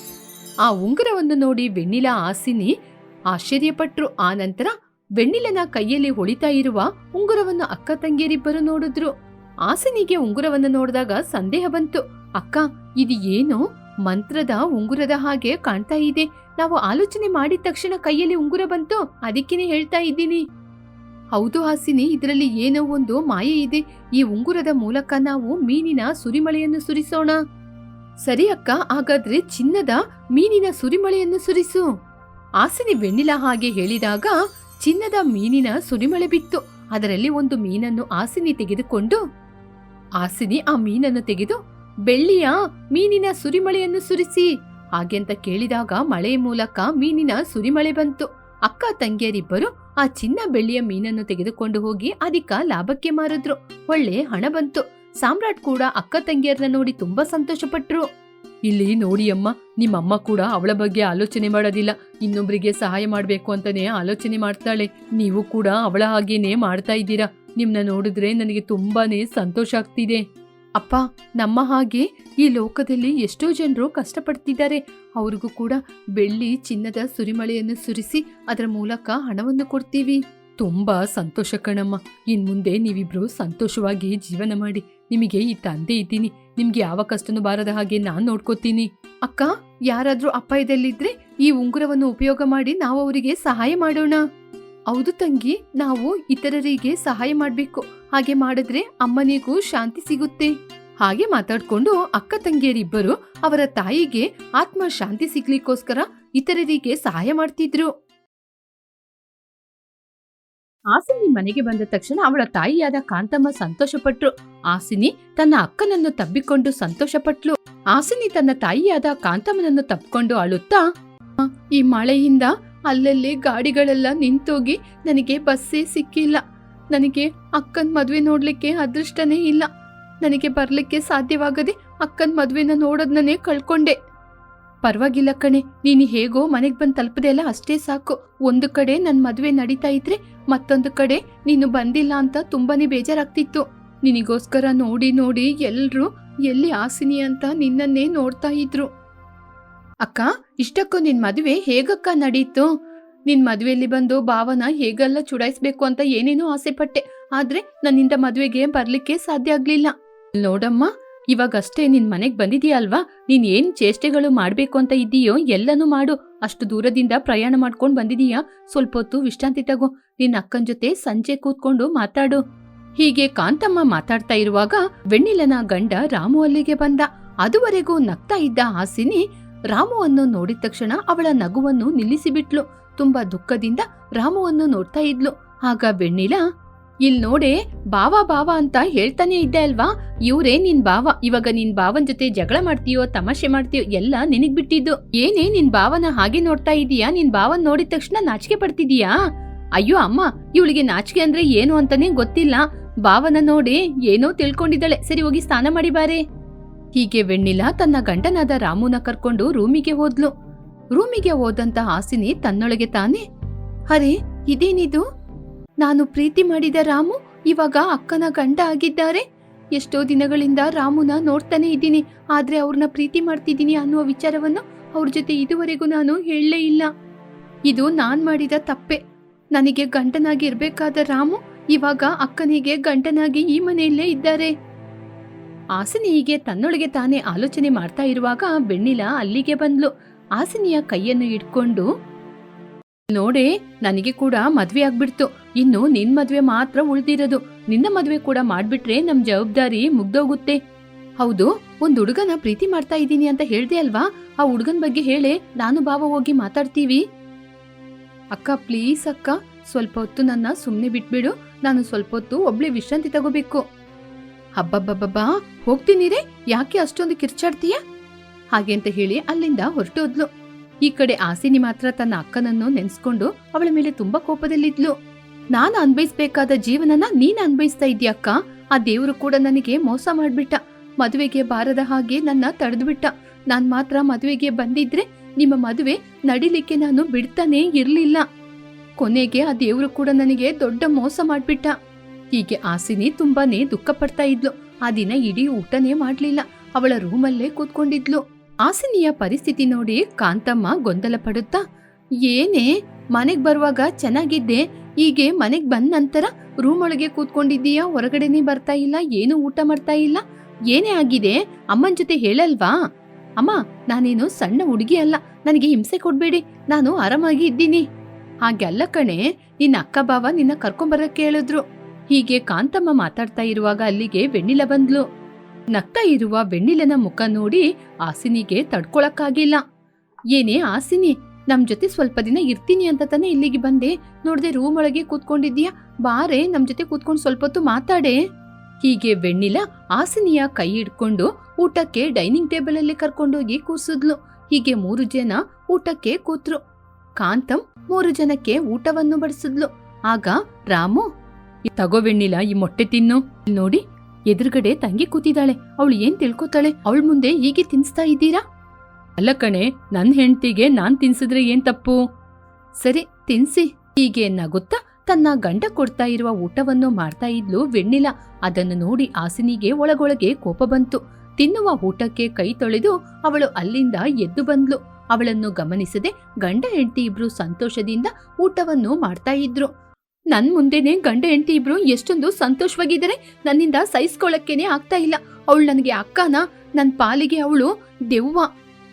ಆ ಉಂಗುರವನ್ನು ನೋಡಿ ವೆಣ್ಣಿಲ ಆಸಿನಿ ಆಶ್ಚರ್ಯಪಟ್ರು. ಆ ನಂತರ ವೆಣ್ಣಿಲನ ಕೈಯಲ್ಲಿ ಹೊಳಿತಾ ಇರುವ ಉಂಗುರವನ್ನು ಅಕ್ಕ ತಂಗಿಯರಿಬ್ಬರು ನೋಡಿದ್ರು. ಆಸಿನಿಗೆ ಉಂಗುರವನ್ನು ನೋಡಿದಾಗ ಸಂದೇಹ ಬಂತು. ಅಕ್ಕ ಇದು ಏನು ಮಂತ್ರದ ಉಂಗುರದ ಹಾಗೆ ಕಾಣ್ತಾ ಇದೆ. ನಾವು ಆಲೋಚನೆ ಮಾಡಿದ ತಕ್ಷಣ ಕೈಯಲ್ಲಿ ಉಂಗುರ ಬಂತು. ಅದಕ್ಕೇನೆ ಹೇಳ್ತಾ ಇದ್ದೀನಿ. ಹೌದು ಹಾಸಿನಿ, ಇದರಲ್ಲಿ ಏನೋ ಒಂದು ಮಾಯೆ ಇದೆ. ಈ ಉಂಗುರದ ಮೂಲಕ ನಾವು ಮೀನಿನ ಸುರಿಮಳೆಯನ್ನು ಸುರಿಸೋಣ. ಸರಿ ಅಕ್ಕ, ಹಾಗಾದ್ರೆ ಚಿನ್ನದ ಮೀನಿನ ಸುರಿಮಳೆಯನ್ನು ಸುರಿಸು. ಹಾಸಿನಿ ಬೆಣ್ಣಿಲ ಹಾಗೆ ಹೇಳಿದಾಗ ಚಿನ್ನದ ಮೀನಿನ ಸುರಿಮಳೆ ಬಿತ್ತು. ಅದರಲ್ಲಿ ಒಂದು ಮೀನನ್ನು ಆಸಿನಿ ತೆಗೆದುಕೊಂಡು ಆಸಿನಿ ಆ ಮೀನನ್ನು ತೆಗೆದು ಬೆಳ್ಳಿಯ ಮೀನಿನ ಸುರಿಮಳೆಯನ್ನು ಸುರಿಸಿ. ಹಾಗೆಂತ ಕೇಳಿದಾಗ ಮಳೆಯ ಮೂಲಕ ಮೀನಿನ ಸುರಿಮಳೆ ಬಂತು. ಅಕ್ಕ ತಂಗಿಯರಿಬ್ಬರು ಆ ಚಿನ್ನ ಬೆಳ್ಳಿಯ ಮೀನನ್ನು ತೆಗೆದುಕೊಂಡು ಹೋಗಿ ಅಧಿಕ ಲಾಭಕ್ಕೆ ಮಾರಿದ್ರು. ಒಳ್ಳೆ ಹಣ ಬಂತು. ಸಾಮ್ರಾಟ್ ಕೂಡ ಅಕ್ಕ ತಂಗಿಯರನ್ನ ನೋಡಿ ತುಂಬಾ ಸಂತೋಷಪಟ್ರು. ಇಲ್ಲಿ ನೋಡಿ ಅಮ್ಮ, ನಿಮ್ಮಮ್ಮ ಕೂಡ ಅವಳ ಬಗ್ಗೆ ಆಲೋಚನೆ ಮಾಡೋದಿಲ್ಲ. ಇನ್ನೊಬ್ಬರಿಗೆ ಸಹಾಯ ಮಾಡ್ಬೇಕು ಅಂತಾನೆ ಆಲೋಚನೆ ಮಾಡ್ತಾಳೆ. ನೀವು ಕೂಡ ಅವಳ ಹಾಗೇನೆ ಮಾಡ್ತಾ ಇದ್ದೀರಾ. ನಿಮ್ನ ನೋಡಿದ್ರೆ ನನಗೆ ತುಂಬಾನೇ ಸಂತೋಷ ಆಗ್ತಿದೆ. ಅಪ್ಪ, ನಮ್ಮ ಹಾಗೆ ಈ ಲೋಕದಲ್ಲಿ ಎಷ್ಟೋ ಜನರು ಕಷ್ಟಪಡ್ತಿದ್ದಾರೆ. ಅವ್ರಿಗೂ ಕೂಡ ಬೆಳ್ಳಿ ಚಿನ್ನದ ಸುರಿಮಳೆಯನ್ನು ಸುರಿಸಿ ಅದರ ಮೂಲಕ ಹಣವನ್ನು ಕೊಡ್ತೀವಿ. ತುಂಬಾ ಸಂತೋಷ ಕಣಮ್ಮ. ಇನ್ ಮುಂದೆ ನೀವಿಬ್ರು ಸಂತೋಷವಾಗಿ ಜೀವನ ಮಾಡಿ. ನಿಮಗೆ ಈ ತಂದೆ ಇದ್ದೀನಿ. ನಿಮ್ಗೆ ಯಾವ ಕಷ್ಟನೂ ಬಾರದ ಹಾಗೆ ನಾನ್ ನೋಡ್ಕೋತೀನಿ. ಅಕ್ಕ, ಯಾರಾದ್ರೂ ಅಪಾಯದಲ್ಲಿದ್ರೆ ಈ ಉಂಗುರವನ್ನು ಉಪಯೋಗ ಮಾಡಿ ನಾವು ಅವರಿಗೆ ಸಹಾಯ ಮಾಡೋಣ. ಹೌದು ತಂಗಿ, ನಾವು ಇತರರಿಗೆ ಸಹಾಯ ಮಾಡ್ಬೇಕು. ಹಾಗೆ ಮಾಡಿದ್ರೆ ಅಮ್ಮನಿಗೂ ಶಾಂತಿ ಸಿಗುತ್ತೆ. ಹಾಗೆ ಮಾತಾಡ್ಕೊಂಡು ಅಕ್ಕ ತಂಗಿಯರಿಬ್ಬರು ಅವರ ತಾಯಿಗೆ ಆತ್ಮ ಶಾಂತಿ ಸಿಗ್ಲಿಕ್ಕೋಸ್ಕರ ಇತರರಿಗೆ ಸಹಾಯ ಮಾಡ್ತಿದ್ರು. ಆಸಿನಿ ಮನೆಗೆ ಬಂದ ತಕ್ಷಣ ಅವಳ ತಾಯಿಯಾದ ಕಾಂತಮ್ಮ ಸಂತೋಷಪಟ್ರು. ಆಸಿನಿ ತನ್ನ ಅಕ್ಕನನ್ನು ತಬ್ಬಿಕೊಂಡು ಸಂತೋಷಪಟ್ಲು. ಆಸಿನಿ ತನ್ನ ತಾಯಿಯಾದ ಕಾಂತಮ್ಮನನ್ನು ತಪ್ಪಿಕೊಂಡು ಅಳುತ್ತಾ, ಈ ಮಳೆಯಿಂದ ಅಲ್ಲಲ್ಲಿ ಗಾಡಿಗಳೆಲ್ಲ ನಿಂತೋಗಿ ನನಗೆ ಬಸ್ಸೇ ಸಿಕ್ಕಿಲ್ಲ. ನನಗೆ ಅಕ್ಕನ ಮದುವೆ ನೋಡಲಿಕ್ಕೆ ಅದೃಷ್ಟನೇ ಇಲ್ಲ. ನನಗೆ ಬರಲಿಕ್ಕೆ ಸಾಧ್ಯವಾಗದೆ ಅಕ್ಕನ ಮದುವೆನ ನೋಡೋದನ್ನೇ ಕಳ್ಕೊಂಡೆ. ಪರವಾಗಿಲ್ಲ ಕಣೆ, ನೀನು ಹೇಗೋ ಮನೆಗೆ ಬಂದು ತಲುಪದೆ ಅಲ್ಲ ಅಷ್ಟೇ ಸಾಕು. ಒಂದು ಕಡೆ ನನ್ನ ಮದುವೆ ನಡೀತಾ ಇದ್ರೆ ಮತ್ತೊಂದು ಕಡೆ ನೀನು ಬಂದಿಲ್ಲ ಅಂತ ತುಂಬಾನೇ ಬೇಜಾರಾಗ್ತಿತ್ತು. ನಿನಗೋಸ್ಕರ ನೋಡಿ ನೋಡಿ ಎಲ್ಲರೂ ಎಲ್ಲಿ ಆಸಿನಿ ಅಂತ ನಿನ್ನನ್ನೇ ನೋಡ್ತಾ ಇದ್ರು. ಅಕ್ಕ, ಇಷ್ಟಕ್ಕೂ ನಿನ್ ಮದುವೆ ಹೇಗಕ್ಕ ನಡೀತು? ನಿನ್ ಮದುವೆಯಲ್ಲಿ ಬಂದು ಭಾವನ ಹೇಗೆಲ್ಲ ಚುಡಾಯಿಸ್ಬೇಕು ಅಂತ ಏನೇನೋ ಆಸೆ ಪಟ್ಟೆ. ಆದ್ರೆ ನನ್ನಿಂದ ಮದ್ವೆಗೆ ಬರ್ಲಿಕ್ಕೆ ಸಾಧ್ಯ ಆಗ್ಲಿಲ್ಲ. ನೋಡಮ್ಮ, ಇವಾಗಷ್ಟೇ ನಿನ್ ಮನೆಗ್ ಬಂದಿದೀಯ ಅಲ್ವಾ? ನೀನ್ ಏನ್ ಚೇಷ್ಟೆಗಳು ಮಾಡ್ಬೇಕು ಅಂತ ಇದ್ದೀಯೋ ಎಲ್ಲನೂ ಮಾಡು. ಅಷ್ಟು ದೂರದಿಂದ ಪ್ರಯಾಣ ಮಾಡ್ಕೊಂಡ್ ಬಂದಿದೀಯಾ? ಸ್ವಲ್ಪ ಹೊತ್ತು ವಿಶ್ರಾಂತಿ ತಗೋ. ನಿನ್ ಅಕ್ಕನ್ ಜೊತೆ ಸಂಜೆ ಕೂತ್ಕೊಂಡು ಮಾತಾಡು. ಹೀಗೆ ಕಾಂತಮ್ಮ ಮಾತಾಡ್ತಾ ಇರುವಾಗ, ವೆಣ್ಣಿಲನ ಗಂಡ ರಾಮು ಅಲ್ಲಿಗೆ ಬಂದ. ಅದುವರೆಗೂ ನಗ್ತಾ ಇದ್ದ ಹಾಸಿನಿ ರಾಮುವನ್ನು ನೋಡಿದ ತಕ್ಷಣ ಅವಳ ನಗುವನ್ನು ನಿಲ್ಲಿಸಿಬಿಟ್ಲು. ತುಂಬಾ ದುಃಖದಿಂದ ರಾಮುವನ್ನು ನೋಡ್ತಾ ಇದ್ಲು. ಆಗ ಬೆಣ್ಣಿಲ ಇಲ್ ನೋಡೆ, ಬಾವ ಬಾವ ಅಂತ ಹೇಳ್ತಾನೆ ಇದ್ದೆ ಅಲ್ವಾ? ಇವ್ರೇ ನಿನ್ ಬಾವ. ಇವಾಗ ನಿನ್ ಬಾವನ್ ಜೊತೆ ಜಗಳ ಮಾಡ್ತೀಯೋ, ತಮಾಷೆ ಮಾಡ್ತೀಯೋ, ಎಲ್ಲ ನಿನಗ್ ಬಿಟ್ಟಿದ್ದು ಏನೇ ನಿನ್ ಬಾವನ ಹಾಗೆ ನೋಡ್ತಾ ಇದೀಯಾ? ನಿನ್ ಬಾವನ್ ನೋಡಿದ ತಕ್ಷಣ ನಾಚಿಕೆ ಪಡ್ತಿದೀಯಾ? ಅಯ್ಯೋ ಅಮ್ಮ, ಇವಳಿಗೆ ನಾಚಿಕೆ ಅಂದ್ರೆ ಏನು ಅಂತಾನೆ ಗೊತ್ತಿಲ್ಲ. ಬಾವನ ನೋಡಿ, ಏನೋ ತಿಳ್ಕೊಂಡಿದ್ದಾಳೆ. ಸರಿ ಹೋಗಿ ಸ್ನಾನ ಮಾಡಿ ಬಾರೆ. ಹೀಗೆ ವೆಣ್ಣಿಲಾ ತನ್ನ ಗಂಡನಾದ ರಾಮುನ ಕರ್ಕೊಂಡು ರೂಮಿಗೆ ಹೋದ್ಲು. ರೂಮಿಗೆ ಹೋದಂತ ಹಾಸಿನಿ ತನ್ನೊಳಗೆ ತಾನೆ, ಅರೆ, ಇದೇನಿದು? ನಾನು ಪ್ರೀತಿ ಮಾಡಿದ ರಾಮು ಇವಾಗ ಅಕ್ಕನ ಗಂಡ ಆಗಿದ್ದಾರೆ. ಎಷ್ಟೋ ದಿನಗಳಿಂದ ರಾಮುನ ನೋಡ್ತಾನೆ ಇದ್ದೀನಿ, ಆದ್ರೆ ಅವ್ರನ್ನ ಪ್ರೀತಿ ಮಾಡ್ತಿದ್ದೀನಿ ಅನ್ನುವ ವಿಚಾರವನ್ನು ಅವ್ರ ಜೊತೆ ಇದುವರೆಗೂ ನಾನು ಹೇಳಲೇ ಇಲ್ಲ. ಇದು ನಾನ್ ಮಾಡಿದ ತಪ್ಪೆ. ನನಗೆ ಗಂಡನಾಗಿ ಇರಬೇಕಾದ ರಾಮು ಇವಾಗ ಅಕ್ಕನಿಗೆ ಗಂಡನಾಗಿ ಈ ಮನೆಯಲ್ಲೇ ಇದ್ದಾರೆ. ಆಸಿನಿ ಹೀಗೆ ತನ್ನೊಳಗೆ ತಾನೇ ಆಲೋಚನೆ ಮಾಡ್ತಾ ಇರುವಾಗ ಬೆಣ್ಣಿಲ ಅಲ್ಲಿಗೆ ಬಂದ್ಲು. ಆಸಿನಿಯ ಕೈಯನ್ನು ಇಟ್ಕೊಂಡು ನೋಡೆ, ನನಗೆ ಕೂಡ ಮದ್ವೆ ಆಗ್ಬಿಡ್ತು. ಇನ್ನು ನಿನ್ ಮದ್ವೆ ಮಾತ್ರ ಉಳ್ದಿರೋದು. ನಿನ್ನ ಮದ್ವೆ ಕೂಡ ಮಾಡ್ಬಿಟ್ರೆ ನಮ್ ಜವಾಬ್ದಾರಿ ಮುಗ್ದೋಗುತ್ತೆ. ಹೌದು, ಒಂದ್ ಹುಡುಗನ ಪ್ರೀತಿ ಮಾಡ್ತಾ ಇದ್ದೀನಿ ಅಂತ ಹೇಳ್ದೆ ಅಲ್ವಾ? ಆ ಹುಡುಗನ್ ಬಗ್ಗೆ ಹೇಳೆ, ನಾನು ಬಾವ ಹೋಗಿ ಮಾತಾಡ್ತೀವಿ. ಅಕ್ಕ, ಪ್ಲೀಸ್ ಅಕ್ಕ. ಸ್ವಲ್ಪ ಹೊತ್ತು ನನ್ನ ಸುಮ್ನೆ ಬಿಟ್ಬಿಡು. ನಾನು ಸ್ವಲ್ಪ ಹೊತ್ತು ಒಬ್ಳೆ ವಿಶ್ರಾಂತಿ ತಗೋಬೇಕು. ಹಬ್ಬಬ್ಬಬ್ಬಬ್ಬಾ, ಹೋಗ್ತೀನಿರೇ? ಯಾಕೆ ಅಷ್ಟೊಂದು ಕಿರ್ಚಾಡ್ತೀಯ? ಹಾಗೆ ಅಂತ ಹೇಳಿ ಅಲ್ಲಿಂದ ಹೊರಟೋದ್ಲು. ಈ ಕಡೆ ಆಸಿನಿ ಮಾತ್ರ ತನ್ನ ಅಕ್ಕನನ್ನು ನೆನ್ಸ್ಕೊಂಡು ಅವಳ ಮೇಲೆ ತುಂಬಾ ಕೋಪದಲ್ಲಿದ್ಲು. ನಾನು ಅನ್ಭವಿಸ್ಬೇಕಾದ ಜೀವನನ ನೀನ್ ಅನ್ಭವಿಸ್ತಾ ಅಕ್ಕ? ಆ ದೇವರು ಕೂಡ ನನಗೆ ಮೋಸ ಮಾಡ್ಬಿಟ್ಟ. ಮದುವೆಗೆ ಬಾರದ ಹಾಗೆ ನನ್ನ ತಡೆದ್ಬಿಟ್ಟ. ನಾನ್ ಮಾತ್ರ ಮದುವೆಗೆ ಬಂದಿದ್ರೆ ನಿಮ್ಮ ಮದುವೆ ನಡಿಲಿಕ್ಕೆ ನಾನು ಬಿಡ್ತಾನೇ ಇರ್ಲಿಲ್ಲ. ಕೊನೆಗೆ ಆ ದೇವರು ಕೂಡ ನನಗೆ ದೊಡ್ಡ ಮೋಸ ಮಾಡ್ಬಿಟ್ಟ. ಹೀಗೆ ಆಸಿನಿ ತುಂಬಾನೇ ದುಃಖ ಪಡ್ತಾ ಇದ್ಲು. ಆ ದಿನ ಇಡೀ ಊಟನೇ ಮಾಡ್ಲಿಲ್ಲ. ಅವಳ ರೂಮಲ್ಲೇ ಕೂತ್ಕೊಂಡಿದ್ಲು. ಆಸಿನಿಯ ಪರಿಸ್ಥಿತಿ ನೋಡಿ ಕಾಂತಮ್ಮ ಗೊಂದಲ ಪಡುತ್ತಾ, ಏನೇ, ಮನೆಗ್ ಬರುವಾಗ ಚೆನ್ನಾಗಿದ್ದೆ, ಹೀಗೆ ಮನೆಗ್ ಬಂದ ನಂತರ ರೂಮ್ ಒಳಗೆ ಕೂತ್ಕೊಂಡಿದ್ದೀಯಾ? ಹೊರಗಡೆನೆ ಬರ್ತಾ ಇಲ್ಲ, ಏನು ಊಟ ಮಾಡ್ತಾ ಇಲ್ಲ? ಏನೇ ಆಗಿದೆ? ಅಮ್ಮನ್ ಜೊತೆ ಹೇಳಲ್ವಾ? ಅಮ್ಮ, ನಾನೇನು ಸಣ್ಣ ಹುಡುಗಿ ಅಲ್ಲ, ನನಗೆ ಹಿಂಸೆ ಕೊಡ್ಬೇಡಿ, ನಾನು ಆರಾಮಾಗಿ ಇದ್ದೀನಿ. ಹಾಗೆಲ್ಲ ಕಣೆ, ನಿನ್ನ ಅಕ್ಕ ಬಾವ ನಿನ್ನ ಕರ್ಕೊಂಬರಕ್ಕೆ ಹೇಳಿದ್ರು ಹೀಗೆ ಕಾಂತಮ್ಮ ಮಾತಾಡ್ತಾ ಇರುವಾಗ ಅಲ್ಲಿಗೆ ವೆಣ್ಣಿಲ ಬಂದ್ಲು. ನಕ್ಕ ಇರುವ ವೆಣ್ಣಿಲನ ಮುಖ ನೋಡಿ ಆಸಿನಿಗೆ ತಡ್ಕೊಳಕ್ಕಾಗಿಲ್ಲ. ಏನೇ ಆಸಿನಿ, ನಮ್ ಜೊತೆ ಸ್ವಲ್ಪ ದಿನ ಇರ್ತೀನಿ ಅಂತ ತಾನೇ ಇಲ್ಲಿಗೆ ಬಂದೆ. ನೋಡ್ದೆ ರೂಮ್ ಒಳಗೆ ಕೂತ್ಕೊಂಡಿದ್ಯಾ ಬಾರೆ, ನಮ್ ಜೊತೆ ಕೂತ್ಕೊಂಡು ಸ್ವಲ್ಪ ಹೊತ್ತು ಮಾತಾಡೆ. ಹೀಗೆ ವೆಣ್ಣಿಲ ಆಸಿನಿಯ ಕೈ ಹಿಡ್ಕೊಂಡು ಊಟಕ್ಕೆ ಡೈನಿಂಗ್ ಟೇಬಲ್ ಅಲ್ಲಿ ಕರ್ಕೊಂಡೋಗಿ ಕೂಸಿದ್ಲು ಹೀಗೆ ಮೂರು ಜನ ಊಟಕ್ಕೆ ಕೂತ್ರು. ಕಾಂತಂ ಮೂರು ಜನಕ್ಕೆ ಊಟವನ್ನು ಬಡಿಸಿದ್ಲು. ಆಗ ರಾಮು "ಈ ತಗೋ ವೆಣ್ಣಿಲ ಈ ಮೊಟ್ಟೆ ತಿನ್ನು. ನೋಡಿ, ಎದುರುಗಡೆ ತಂಗಿ ಕೂತಿದ್ದಾಳೆ. ಅವಳು ಏನ್ ತಿಳ್ಕೊತಾಳೆ? ಅವಳ ಮುಂದೆ ಹೀಗೆ ತಿನ್ಸ್ತಾ ಇದ್ದೀರಾ? ಅಲ್ಲ ಕಣೆ, ನನ್ ಹೆಂಡ್ತಿಗೆ ನಾನ್ ತಿನ್ಸಿದ್ರೆ ಏನ್ ತಪ್ಪು? ಸರಿ, ತಿನ್ಸಿ. ಹೀಗೆ ನಗುತ್ತಾ ತನ್ನ ಗಂಡ ಕೊಡ್ತಾ ಇರುವ ಊಟವನ್ನು ಮಾಡ್ತಾ ಇದ್ಲು ವೆಣ್ಣಿಲ ಅದನ್ನು ನೋಡಿ ಆಸಿನಿಗೆ ಒಳಗೊಳಗೆ ಕೋಪ ಬಂತು. ತಿನ್ನುವ ಊಟಕ್ಕೆ ಕೈ ತೊಳೆದು ಅವಳು ಅಲ್ಲಿಂದ ಎದ್ದು ಬಂದ್ಲು. ಅವಳನ್ನು ಗಮನಿಸದೆ ಗಂಡ ಹೆಂಡತಿ ಇಬ್ರು ಸಂತೋಷದಿಂದ ಊಟವನ್ನು ಮಾಡ್ತಾ ಇದ್ರು. ನನ್ ಮುಂದೆನೆ ಗಂಡ ಹೆಂಡತಿ ಇಬ್ರು ಎಷ್ಟೊಂದು ಸಂತೋಷವಾಗಿದ್ದಾರೆ. ನನ್ನಿಂದ ಸಹಿಸ್ಕೊಳ್ಳಕ್ಕೇನೆ ಆಗ್ತಾ ಇಲ್ಲ. ಅವಳು ನನಗೆ ಅಕ್ಕನ? ನನ್ನ ಪಾಲಿಗೆ ಅವಳು ದೆವ್ವ.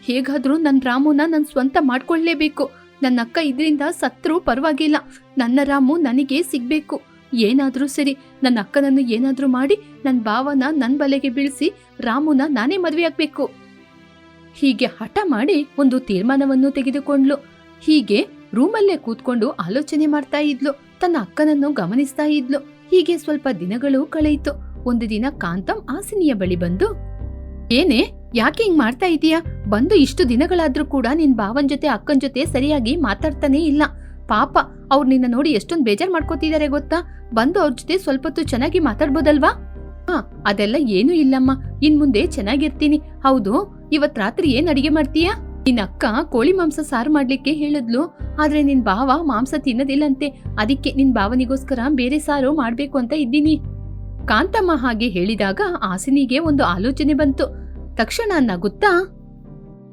ಹೇಗಾದ್ರೂ ನನ್ನ ರಾಮುನ ನನ್ನ ಸ್ವಂತ ಮಾಡ್ಕೊಳ್ಳೇಬೇಕು ನನ್ನ ಅಕ್ಕ ಇದರಿಂದ ಸತ್ರು ಪರವಾಗಿಲ್ಲ. ನನ್ನ ರಾಮು ನನಗೆ ಸಿಗ್ಬೇಕು. ಏನಾದರೂ ಸರಿ, ನನ್ನ ಅಕ್ಕನನ್ನು ಏನಾದರೂ ಮಾಡಿ ನನ್ನ ಭಾವನ ನನ್ನ ಬಲೆಗೆ ಬೀಳಿಸಿ ರಾಮುನ ನಾನೇ ಮದುವೆ ಆಗ್ಬೇಕು. ಹೀಗೆ ಹಠ ಮಾಡಿ ಒಂದು ತೀರ್ಮಾನವನ್ನು ತೆಗೆದುಕೊಂಡ್ಲು. ಹೀಗೆ ರೂಮಲ್ಲೇ ಕೂತ್ಕೊಂಡು ಆಲೋಚನೆ ಮಾಡ್ತಾ ಇದ್ಲು. ತನ್ನ ಅಕ್ಕನನ್ನು ಗಮನಿಸ್ತಾ ಇದ್ಲು. ಹೀಗೆ ಸ್ವಲ್ಪ ದಿನಗಳು ಕಳೆಯಿತು. ಒಂದು ದಿನ ಕಾಂತಂ ಆಸಿನಿಯ ಬಳಿ ಬಂದು, ಏನೇ, ಯಾಕೆ ಹಿಂಗ್ ಮಾಡ್ತಾ ಇದೀಯಾ? ಬಂದು ಇಷ್ಟು ದಿನಗಳಾದ್ರೂ ಕೂಡ ನಿನ್ ಭಾವನ್ ಜೊತೆ, ಅಕ್ಕನ ಜೊತೆ ಸರಿಯಾಗಿ ಮಾತಾಡ್ತಾನೇ ಇಲ್ಲ. ಪಾಪ, ಅವ್ರು ನಿನ್ನ ನೋಡಿ ಎಷ್ಟೊಂದು ಬೇಜಾರ್ ಮಾಡ್ಕೋತಿದಾರೆ ಗೊತ್ತಾ? ಬಂದು ಅವ್ರ ಜೊತೆ ಸ್ವಲ್ಪ ಹೊತ್ತು ಚೆನ್ನಾಗಿ ಮಾತಾಡ್ಬೋದಲ್ವಾ? ಹಾ, ಅದೆಲ್ಲ ಏನೂ ಇಲ್ಲಮ್ಮ. ಇನ್ ಮುಂದೆ ಚೆನ್ನಾಗಿರ್ತೀನಿ. ಹೌದು, ಇವತ್ ರಾತ್ರಿ ಏನ್ ಅಡಿಗೆ ಮಾಡ್ತೀಯಾ? ನಿನ್ ಅಕ್ಕ ಕೋಳಿ ಮಾಂಸ ಸಾರು ಮಾಡ್ಲಿಕ್ಕೆ ಹೇಳಿದ್ಲು. ಆದ್ರೆ ನಿನ್ ಭಾವ ಮಾಂಸ ತಿನ್ನದಿಲ್ಲಂತೆ. ಅದಕ್ಕೆ ನಿನ್ ಭಾವನಿಗೋಸ್ಕರ ಬೇರೆ ಸಾರು ಮಾಡ್ಬೇಕು ಅಂತ ಇದ್ದೀನಿ. ಕಾಂತಮ್ಮ ಹಾಗೆ ಹೇಳಿದಾಗ ಆಸಿನಿಗೆ ಒಂದು ಆಲೋಚನೆ ಬಂತು. ತಕ್ಷಣ ನಗುತ್ತಾ,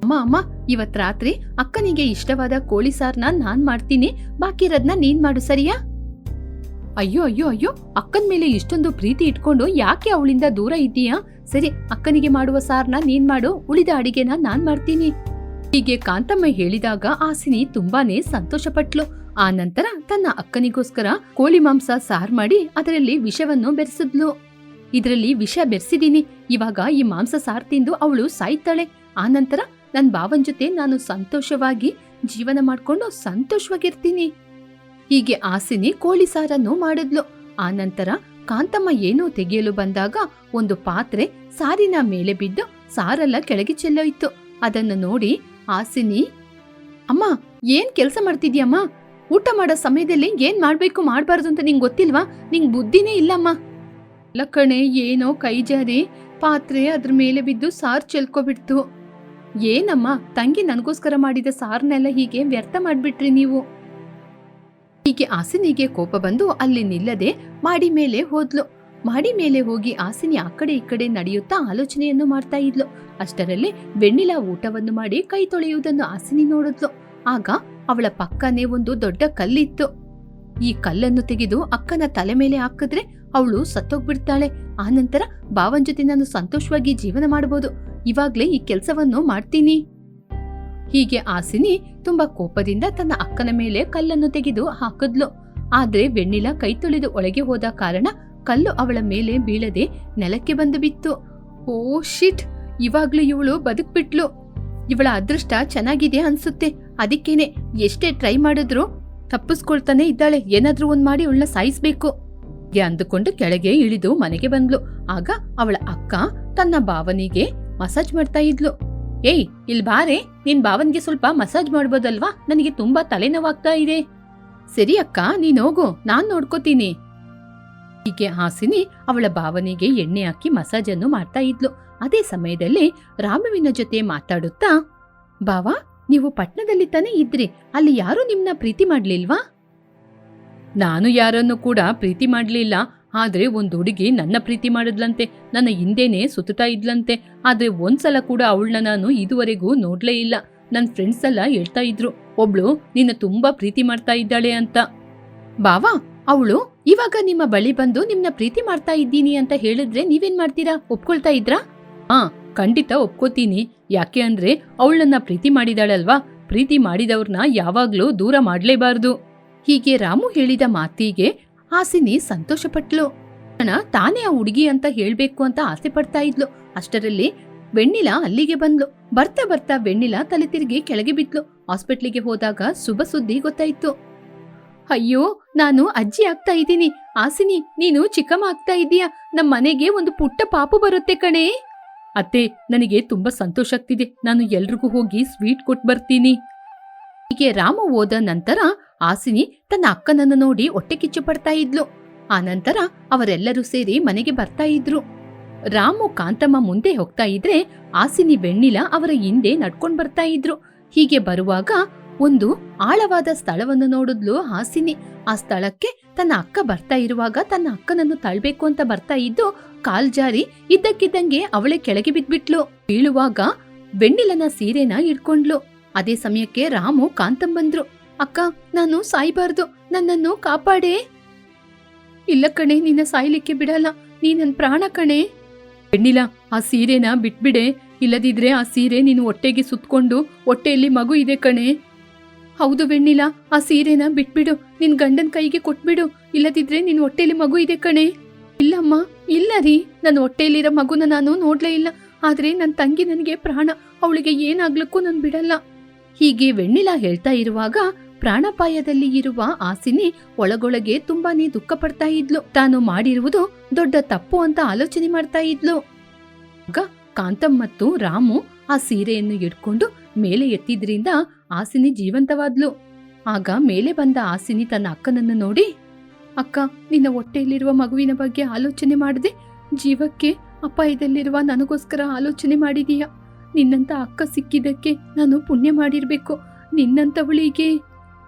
ಅಮ್ಮ ಅಮ್ಮ, ಇವತ್ ರಾತ್ರಿ ಅಕ್ಕನಿಗೆ ಇಷ್ಟವಾದ ಕೋಳಿ ಸಾರ್ನ ನಾನ್ ಮಾಡ್ತೀನಿ. ಬಾಕಿರೋದ್ನ ನೀನ್ ಮಾಡು, ಸರಿಯಾ? ಅಯ್ಯೋ ಅಯ್ಯೋ ಅಯ್ಯೋ, ಅಕ್ಕನ ಮೇಲೆ ಇಷ್ಟೊಂದು ಪ್ರೀತಿ ಇಟ್ಕೊಂಡು ಯಾಕೆ ಅವಳಿಂದ ದೂರ ಇದ್ದೀಯಾ? ಸರಿ, ಅಕ್ಕನಿಗೆ ಮಾಡುವ ಸಾರ್ನ ನೀನ್ ಮಾಡು. ಉಳಿದ ಅಡಿಗೆನ ನಾನ್ ಮಾಡ್ತೀನಿ. ಹೀಗೆ ಕಾಂತಮ್ಮ ಹೇಳಿದಾಗ ಆಸಿನಿ ತುಂಬಾನೇ ಸಂತೋಷಪಟ್ಲು. ಆ ನಂತರ ತನ್ನ ಅಕ್ಕನಿಗೋಸ್ಕರ ಕೋಳಿ ಮಾಂಸ ಸಾರ್ ಮಾಡಿ ಅದರಲ್ಲಿ ವಿಷವನ್ನು ಬೆರೆಸಿದ್ಲು. ಇದರಲ್ಲಿ ವಿಷ ಬೆರೆಸಿದೀನಿ. ಇವಾಗ ಈ ಮಾಂಸ ಸಾರ್ ತಿಂದು ಅವಳು ಸಾಯ್ತಾಳೆ. ಆ ನಂತರ ನನ್ ಭಾವನ್ ಜೊತೆ ನಾನು ಸಂತೋಷವಾಗಿ ಜೀವನ ಮಾಡ್ಕೊಂಡು ಸಂತೋಷವಾಗಿರ್ತೀನಿ. ಹೀಗೆ ಆಸಿನಿ ಕೋಳಿ ಸಾರನ್ನು ಮಾಡಿದ್ಲು. ಆ ನಂತರ ಕಾಂತಮ್ಮ ಏನೋ ತೆಗೆಯಲು ಬಂದಾಗ ಒಂದು ಪಾತ್ರೆ ಸಾರಿನ ಮೇಲೆ ಬಿದ್ದು ಸಾರೆಲ್ಲ ಕೆಳಗೆ ಚೆಲ್ಲೋಯ್ತು. ಅದನ್ನು ನೋಡಿ ಆಸಿನಿ ಅಮ್ಮ, ಏನ್ ಕೆಲಸ ಮಾಡ್ತಿದ್ಯಮ್ಮ ಊಟ ಮಾಡೋ ಸಮಯದಲ್ಲಿ ಏನ್ ಮಾಡ್ಬೇಕು ಮಾಡ್ಬಾರ್ದು ಅಂತ ನಿಂಗೆ ಗೊತ್ತಿಲ್ವಾ? ನಿಂಗೆ ಬುದ್ಧಿನೇ ಇಲ್ಲಮ್ಮ. ಲಕ್ಕಣೆ, ಏನೋ ಕೈ ಜಾರಿ, ಪಾತ್ರೆ ಅದ್ರ ಮೇಲೆ ಬಿದ್ದು ಸಾರ್ ಚೆಲ್ಕೊಬಿಡ್ತು. ಏನಮ್ಮ, ತಂಗಿ ನನಗೋಸ್ಕರ ಮಾಡಿದ ಸಾರ್ನೆಲ್ಲ ಹೀಗೆ ವ್ಯರ್ಥ ಮಾಡ್ಬಿಟ್ರಿ ನೀವು. ಹೀಗೆ ಆಸಿನಿಗೆ ಕೋಪ ಬಂದು ಅಲ್ಲಿ ನಿಲ್ಲದೆ ಮಾಡಿ ಮೇಲೆ ಹೋದ್ಲು. ಮಾಡಿ ಮೇಲೆ ಹೋಗಿ ಆಸಿನಿ ಆ ಕಡೆ ಈ ಕಡೆ ನಡೆಯುತ್ತಾ ಆಲೋಚನೆಯನ್ನು ಮಾಡ್ತಾ ಇದ್ಲು. ಅಷ್ಟರಲ್ಲಿ ಬೆಣ್ಣಿಲ ಊಟವನ್ನು ಮಾಡಿ ಕೈ ತೊಳೆಯುವುದನ್ನು ಆಸಿನಿ ನೋಡಿದ್ಲು. ಆಗ ಅವಳ ಪಕ್ಕನೇ ಒಂದು ದೊಡ್ಡ ಕಲ್ಲಿತ್ತು. ಈ ಕಲ್ಲನ್ನು ತೆಗೆದು ಅಕ್ಕನ ತಲೆ ಮೇಲೆ ಹಾಕಿದ್ರೆ ಅವಳು ಸತ್ತೋಗ್ಬಿಡ್ತಾಳೆ. ಆನಂತರ ಬಾವನ್ ಜೊತೆ ನಾನು ಸಂತೋಷವಾಗಿ ಜೀವನ ಮಾಡಬಹುದು ಇವಾಗ್ಲೇ ಈ ಕೆಲಸವನ್ನು ಮಾಡ್ತೀನಿ. ಹೀಗೆ ಆಸಿನಿ ತುಂಬಾ ಕೋಪದಿಂದ ತನ್ನ ಅಕ್ಕನ ಮೇಲೆ ಕಲ್ಲನ್ನು ತೆಗೆದು ಹಾಕಿದ್ಲು. ಆದ್ರೆ ಬೆಣ್ಣಿಲ ಕೈ ತೊಳೆದು ಒಳಗೆ ಹೋದ ಕಾರಣ ಕಲ್ಲು ಅವಳ ಮೇಲೆ ಬೀಳದೆ ನೆಲಕ್ಕೆ ಬಂದು ಬಿತ್ತು. Oh, shit! ಇವಾಗ್ಲೂ ಇವಳು ಬದುಕ್ಬಿಟ್ಲು. ಇವಳ ಅದೃಷ್ಟ ಚೆನ್ನಾಗಿದೆ ಅನ್ಸುತ್ತೆ. ಅದಕ್ಕೇನೆ ಎಷ್ಟೇ ಟ್ರೈ ಮಾಡಿದ್ರು ತಪ್ಪಿಸ್ಕೊಳ್ತಾನೆ ಇದ್ದಾಳೆ. ಏನಾದ್ರೂ ಒಂದ್ ಮಾಡಿ ಅವಳನ್ನ ಸಾಯಿಸ್ಬೇಕು. ಅಂದುಕೊಂಡು ಕೆಳಗೆ ಇಳಿದು ಮನೆಗೆ ಬಂದ್ಲು. ಆಗ ಅವಳ ಅಕ್ಕ ತನ್ನ ಭಾವನಿಗೆ ಮಸಾಜ್ ಮಾಡ್ತಾ ಇದ್ಲು. ಏಯ್, ಇಲ್ ಬಾರೆ, ನಿನ್ ಭಾವನ್ಗೆ ಸ್ವಲ್ಪ ಮಸಾಜ್ ಮಾಡ್ಬೋದಲ್ವಾ? ನನಗೆ ತುಂಬಾ ತಲೆನೋವಾಗ್ತಾ ಇದೆ. ಸರಿ ಅಕ್ಕ, ನೀನ್ ಹೋಗು. ನಾನ್ ನೋಡ್ಕೋತೀನಿ. ಹೀಗೆ ಹಾಸಿನಿ ಅವಳ ಭಾವನೆಗೆ ಎಣ್ಣೆ ಹಾಕಿ ಮಸಾಜ್ ಅನ್ನು ಮಾಡ್ತಾ ಇದ್ಲು. ಅದೇ ಸಮಯದಲ್ಲಿ ರಾಮುವಿನ ಜೊತೆ ಮಾತಾಡುತ್ತಾ, ಬಾವಾ, ನೀವು ಪಟ್ಣದಲ್ಲಿ ತಾನೇ ಇದ್ರಿ. ಅಲ್ಲಿ ಯಾರು ನಿಮ್ನ ಪ್ರೀತಿ ಮಾಡ್ಲಿಲ್ವಾ? ನಾನು ಯಾರನ್ನು ಕೂಡ ಪ್ರೀತಿ ಮಾಡ್ಲಿಲ್ಲ. ಆದ್ರೆ ಒಂದು ಹುಡುಗಿ ನನ್ನ ಪ್ರೀತಿ ಮಾಡಿದ್ಲಂತೆ. ನನ್ನ ಹಿಂದೆನೆ ಸುತ್ತಾ ಇದ್ಲಂತೆ. ಆದ್ರೆ ಒಂದ್ಸಲ ಕೂಡ ಅವಳನ್ನ ನಾನು ಇದುವರೆಗೂ ನೋಡ್ಲೇ ಇಲ್ಲ. ನನ್ ಫ್ರೆಂಡ್ಸ್ ಎಲ್ಲ ಹೇಳ್ತಾ ಇದ್ರು, ಒಬ್ಳು ನಿನ್ನ ತುಂಬಾ ಪ್ರೀತಿ ಮಾಡ್ತಾ ಇದ್ದಾಳೆ ಅಂತ. ಬಾವಾ ಅವಳು, ಇವಾಗ ನಿಮ್ಮ ಬಳಿ ಬಂದು ನಿಮ್ನ ಪ್ರೀತಿ ಮಾಡ್ತಾ ಇದ್ದೀನಿ ಅಂತ ಹೇಳಿದ್ರೆ ನೀವೇನ್ ಮಾಡ್ತೀರಾ? ಒಪ್ಕೊಳ್ತಾ ಇದ್ರಾ? ಹಾ, ಖಂಡಿತ ಒಪ್ಕೋತೀನಿ. ಯಾಕೆ ಅಂದ್ರೆ ಅವಳನ್ನ ಪ್ರೀತಿ ಮಾಡಿದಾಳಲ್ವಾ? ಪ್ರೀತಿ ಮಾಡಿದವ್ರನ್ನ ಯಾವಾಗ್ಲೂ ದೂರ ಮಾಡ್ಲೇಬಾರ್ದು. ಹೀಗೆ ರಾಮು ಹೇಳಿದ ಮಾತಿಗೆ ಹಾಸಿನಿ ಸಂತೋಷಪಟ್ಲು. ತಾನೇ ಆ ಹುಡುಗಿ ಅಂತ ಹೇಳ್ಬೇಕು ಅಂತ ಆಸೆ ಪಡ್ತಾ ಇದ್ಲು. ಅಷ್ಟರಲ್ಲಿ ಬೆಣ್ಣಿಲ ಅಲ್ಲಿಗೆ ಬಂದ್ಲು. ಬರ್ತಾ ಬರ್ತಾ ಬೆಣ್ಣಿಲ ತಲೆ ತಿರುಗಿ ಕೆಳಗೆ ಬಿದ್ಲು. ಹಾಸ್ಪಿಟ್ಲಿಗೆ ಹೋದಾಗ ಶುಭ ಸುದ್ದಿ ಗೊತ್ತಾಯ್ತು. ಅಯ್ಯೋ, ನಾನು ಅಜ್ಜಿ ಆಗ್ತಾ ಇದ್ದೀನಿ. ಆಸಿನಿ, ನೀನು ಚಿಕ್ಕಮ್ಮ ಆಗ್ತಾ ಇದೀಯಾ ನಮ್ಮ ಮನೆಗೆ ಒಂದು ಪುಟ್ಟ ಪಾಪು ಬರುತ್ತೆ ಕಣೇ. ಅತ್ತೆ, ನನಗೆ ತುಂಬಾ ಸಂತೋಷ ಆಗ್ತಿದೆ. ನಾನು ಎಲ್ರಿಗೂ ಹೋಗಿ ಸ್ವೀಟ್ ಕೊಟ್ಟು ಬರ್ತೀನಿ. ಹೀಗೆ ರಾಮ ಹೋದ ನಂತರ ಆಸಿನಿ ತನ್ನ ಅಕ್ಕನನ್ನು ನೋಡಿ ಹೊಟ್ಟೆ ಕಿಚ್ಚು ಪಡ್ತಾ ಇದ್ಲು. ಆ ನಂತರ ಅವರೆಲ್ಲರೂ ಸೇರಿ ಮನೆಗೆ ಬರ್ತಾ ಇದ್ರು. ರಾಮು ಕಾಂತಮ್ಮ ಮುಂದೆ ಹೋಗ್ತಾ ಇದ್ರೆ ಆಸಿನಿ, ಬೆಣ್ಣಿಲ ಅವರ ಹಿಂದೆ ನಡ್ಕೊಂಡ್ ಬರ್ತಾ ಇದ್ರು. ಹೀಗೆ ಬರುವಾಗ ಒಂದು ಆಳವಾದ ಸ್ಥಳವನ್ನು ನೋಡಿದ್ಲು ಹಾಸಿನಿ. ಆ ಸ್ಥಳಕ್ಕೆ ತನ್ನ ಅಕ್ಕ ಬರ್ತಾ ಇರುವಾಗ ತನ್ನ ಅಕ್ಕನನ್ನು ತಳ್ಬೇಕು ಅಂತ ಬರ್ತಾ ಇದ್ದು ಕಾಲ್ ಜಾರಿ ಇದ್ದಕ್ಕಿದ್ದಂಗೆ ಅವಳೆ ಕೆಳಗೆ ಬಿದ್ಬಿಟ್ಲು. ಬೀಳುವಾಗ ಬೆಣ್ಣಿಲನ ಸೀರೆನ ಹಿಡ್ಕೊಂಡ್ಲು. ಅದೇ ಸಮಯಕ್ಕೆ ರಾಮು ಕಾಂತಂ ಬಂದ್ರು. ಅಕ್ಕ, ನಾನು ಸಾಯ್ಬಾರ್ದು. ನನ್ನನ್ನು ಕಾಪಾಡೆ. ಇಲ್ಲ ಕಣೆ, ನಿನ್ನ ಸಾಯ್ಲಿಕ್ಕೆ ಬಿಡಲ್ಲ. ನೀ ನನ್ ಪ್ರಾಣ ಕಣೆ. ಬೆಣ್ಣಿಲ ಆ ಸೀರೆನ ಬಿಟ್ಬಿಡೆ. ಇಲ್ಲದಿದ್ರೆ ಆ ಸೀರೆ ನೀನು ಹೊಟ್ಟೆಗೆ ಸುತ್ಕೊಂಡು, ಹೊಟ್ಟೆಯಲ್ಲಿ ಮಗು ಇದೆ ಕಣೆ. ಹೌದು ಬೆಣ್ಣಿಲ ಆ ಸೀರೆನ ಬಿಟ್ಬಿಡು. ನಿನ್ ಗಂಡನ್ ಕೈಗೆ ಕೊಟ್ಬಿಡು. ಇಲ್ಲದಿದ್ರೆ ನಿನ್ ಹೊಟ್ಟೆಲಿ ಮಗು ಇದೆ ಕಣೆ. ಇಲ್ಲಮ್ಮ, ಇಲ್ಲ ರೀ. ನನ್ನ ಹೊಟ್ಟೆಯಲ್ಲಿರೋ ಮಗುನ ನಾನು ನೋಡ್ಲೇ ಇಲ್ಲ. ಆದ್ರೆ ನನ್ನ ತಂಗಿ ನನಗೆ ಪ್ರಾಣ. ಅವಳಿಗೆ ಏನಾಗ್ಲಿಕ್ಕೂ ನಾನು ಬಿಡಲ್ಲ. ಹೀಗೆ ವೆಣ್ಣಿಲ ಹೇಳ್ತಾ ಇರುವಾಗ ಪ್ರಾಣಪಾಯದಲ್ಲಿ ಇರುವ ಆಸಿನಿ ಒಳಗೊಳಗೆ ತುಂಬಾನೇ ದುಃಖ ಪಡ್ತಾ ಇದ್ಲು. ತಾನು ಮಾಡಿರುವುದು ದೊಡ್ಡ ತಪ್ಪು ಅಂತ ಆಲೋಚನೆ ಮಾಡ್ತಾ ಇದ್ಲು. ಆಗ ಕಾಂತಮ್ಮ ಮತ್ತು ರಾಮು ಆ ಸೀರೆಯನ್ನು ಇಟ್ಕೊಂಡು ಮೇಲೆ ಎತ್ತಿದ್ರಿಂದ ಆಸಿನಿ ಜೀವಂತವಾದ್ಲು. ಆಗ ಮೇಲೆ ಬಂದ ಆಸಿನಿ ತನ್ನ ಅಕ್ಕನನ್ನು ನೋಡಿ, ಅಕ್ಕ, ನಿನ್ನ ಹೊಟ್ಟೆಯಲ್ಲಿರುವ ಮಗುವಿನ ಬಗ್ಗೆ ಆಲೋಚನೆ ಮಾಡದೆ ಜೀವಕ್ಕೆ ಅಪಾಯದಲ್ಲಿರುವ ನನಗೋಸ್ಕರ ಆಲೋಚನೆ ಮಾಡಿದೀಯ? ನಿನ್ನಂತ ಅಕ್ಕ ಸಿಕ್ಕಿದ್ದಕ್ಕೆ ನಾನು ಪುಣ್ಯ ಮಾಡಿರಬೇಕು. ನಿನ್ನಂತವಳಿಗೆ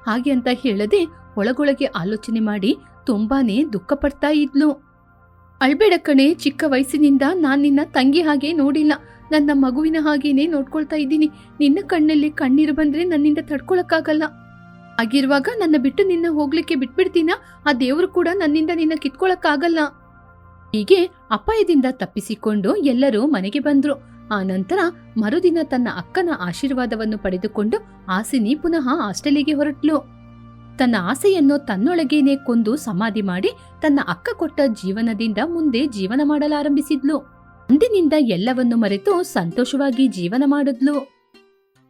ಹಾಗೆ ಅಂತ ಹೇಳದೆ ಒಳಗೊಳಗೆ ಆಲೋಚನೆ ಮಾಡಿ ತುಂಬಾನೇ ದುಃಖ ಪಡ್ತಾ ಇದ್ಲು. ಅಳ್ಬೇಡ ಕಣೆ, ಚಿಕ್ಕ ವಯಸ್ಸಿನಿಂದ ನಾನು ನಿನ್ನ ತಂಗಿ ಹಾಗೆ ನೋಡಿಲ್ಲ. ನನ್ನ ಮಗುವಿನ ಹಾಗೇನೇ ನೋಡ್ಕೊಳ್ತಾ ಇದ್ದೀನಿ. ನಿನ್ನ ಕಣ್ಣಲ್ಲಿ ಕಣ್ಣೀರು ಬಂದ್ರೆ ನನ್ನಿಂದ ತಡ್ಕೊಳಕ್ಕಾಗಲ್ಲ. ಆಗಿರುವಾಗ ನನ್ನ ಬಿಟ್ಟು ನಿನ್ನ ಹೋಗ್ಲಿಕ್ಕೆ ಬಿಟ್ಬಿಡ್ತೀನ? ಆ ದೇವರು ಕೂಡ ನನ್ನಿಂದ ನಿನ್ನ ಕಿತ್ಕೊಳಕ್ಕಾಗಲ್ಲ. ಹೀಗೆ ಅಪಾಯದಿಂದ ತಪ್ಪಿಸಿಕೊಂಡು ಎಲ್ಲರೂ ಮನೆಗೆ ಬಂದ್ರು. ಆ ನಂತರ ಮರುದಿನ ತನ್ನ ಅಕ್ಕನ ಆಶೀರ್ವಾದವನ್ನು ಪಡೆದುಕೊಂಡು ಆಸಿನಿ ಪುನಃ ಹಾಸ್ಟೆಲಿಗೆ ಹೊರಟ್ಲು. ತನ್ನ ಆಸೆಯನ್ನು ತನ್ನೊಳಗೇನೆ ಕೊಂದು ಸಮಾಧಿ ಮಾಡಿ ತನ್ನ ಅಕ್ಕ ಕೊಟ್ಟ ಜೀವನದಿಂದ ಮುಂದೆ ಜೀವನ ಮಾಡಲಾರಂಭಿಸಿದ್ಲು. ಅಂದಿನಿಂದ ಎಲ್ಲವನ್ನು ಮರೆತು ಸಂತೋಷವಾಗಿ ಜೀವನ ಮಾಡಿದ್ಲು.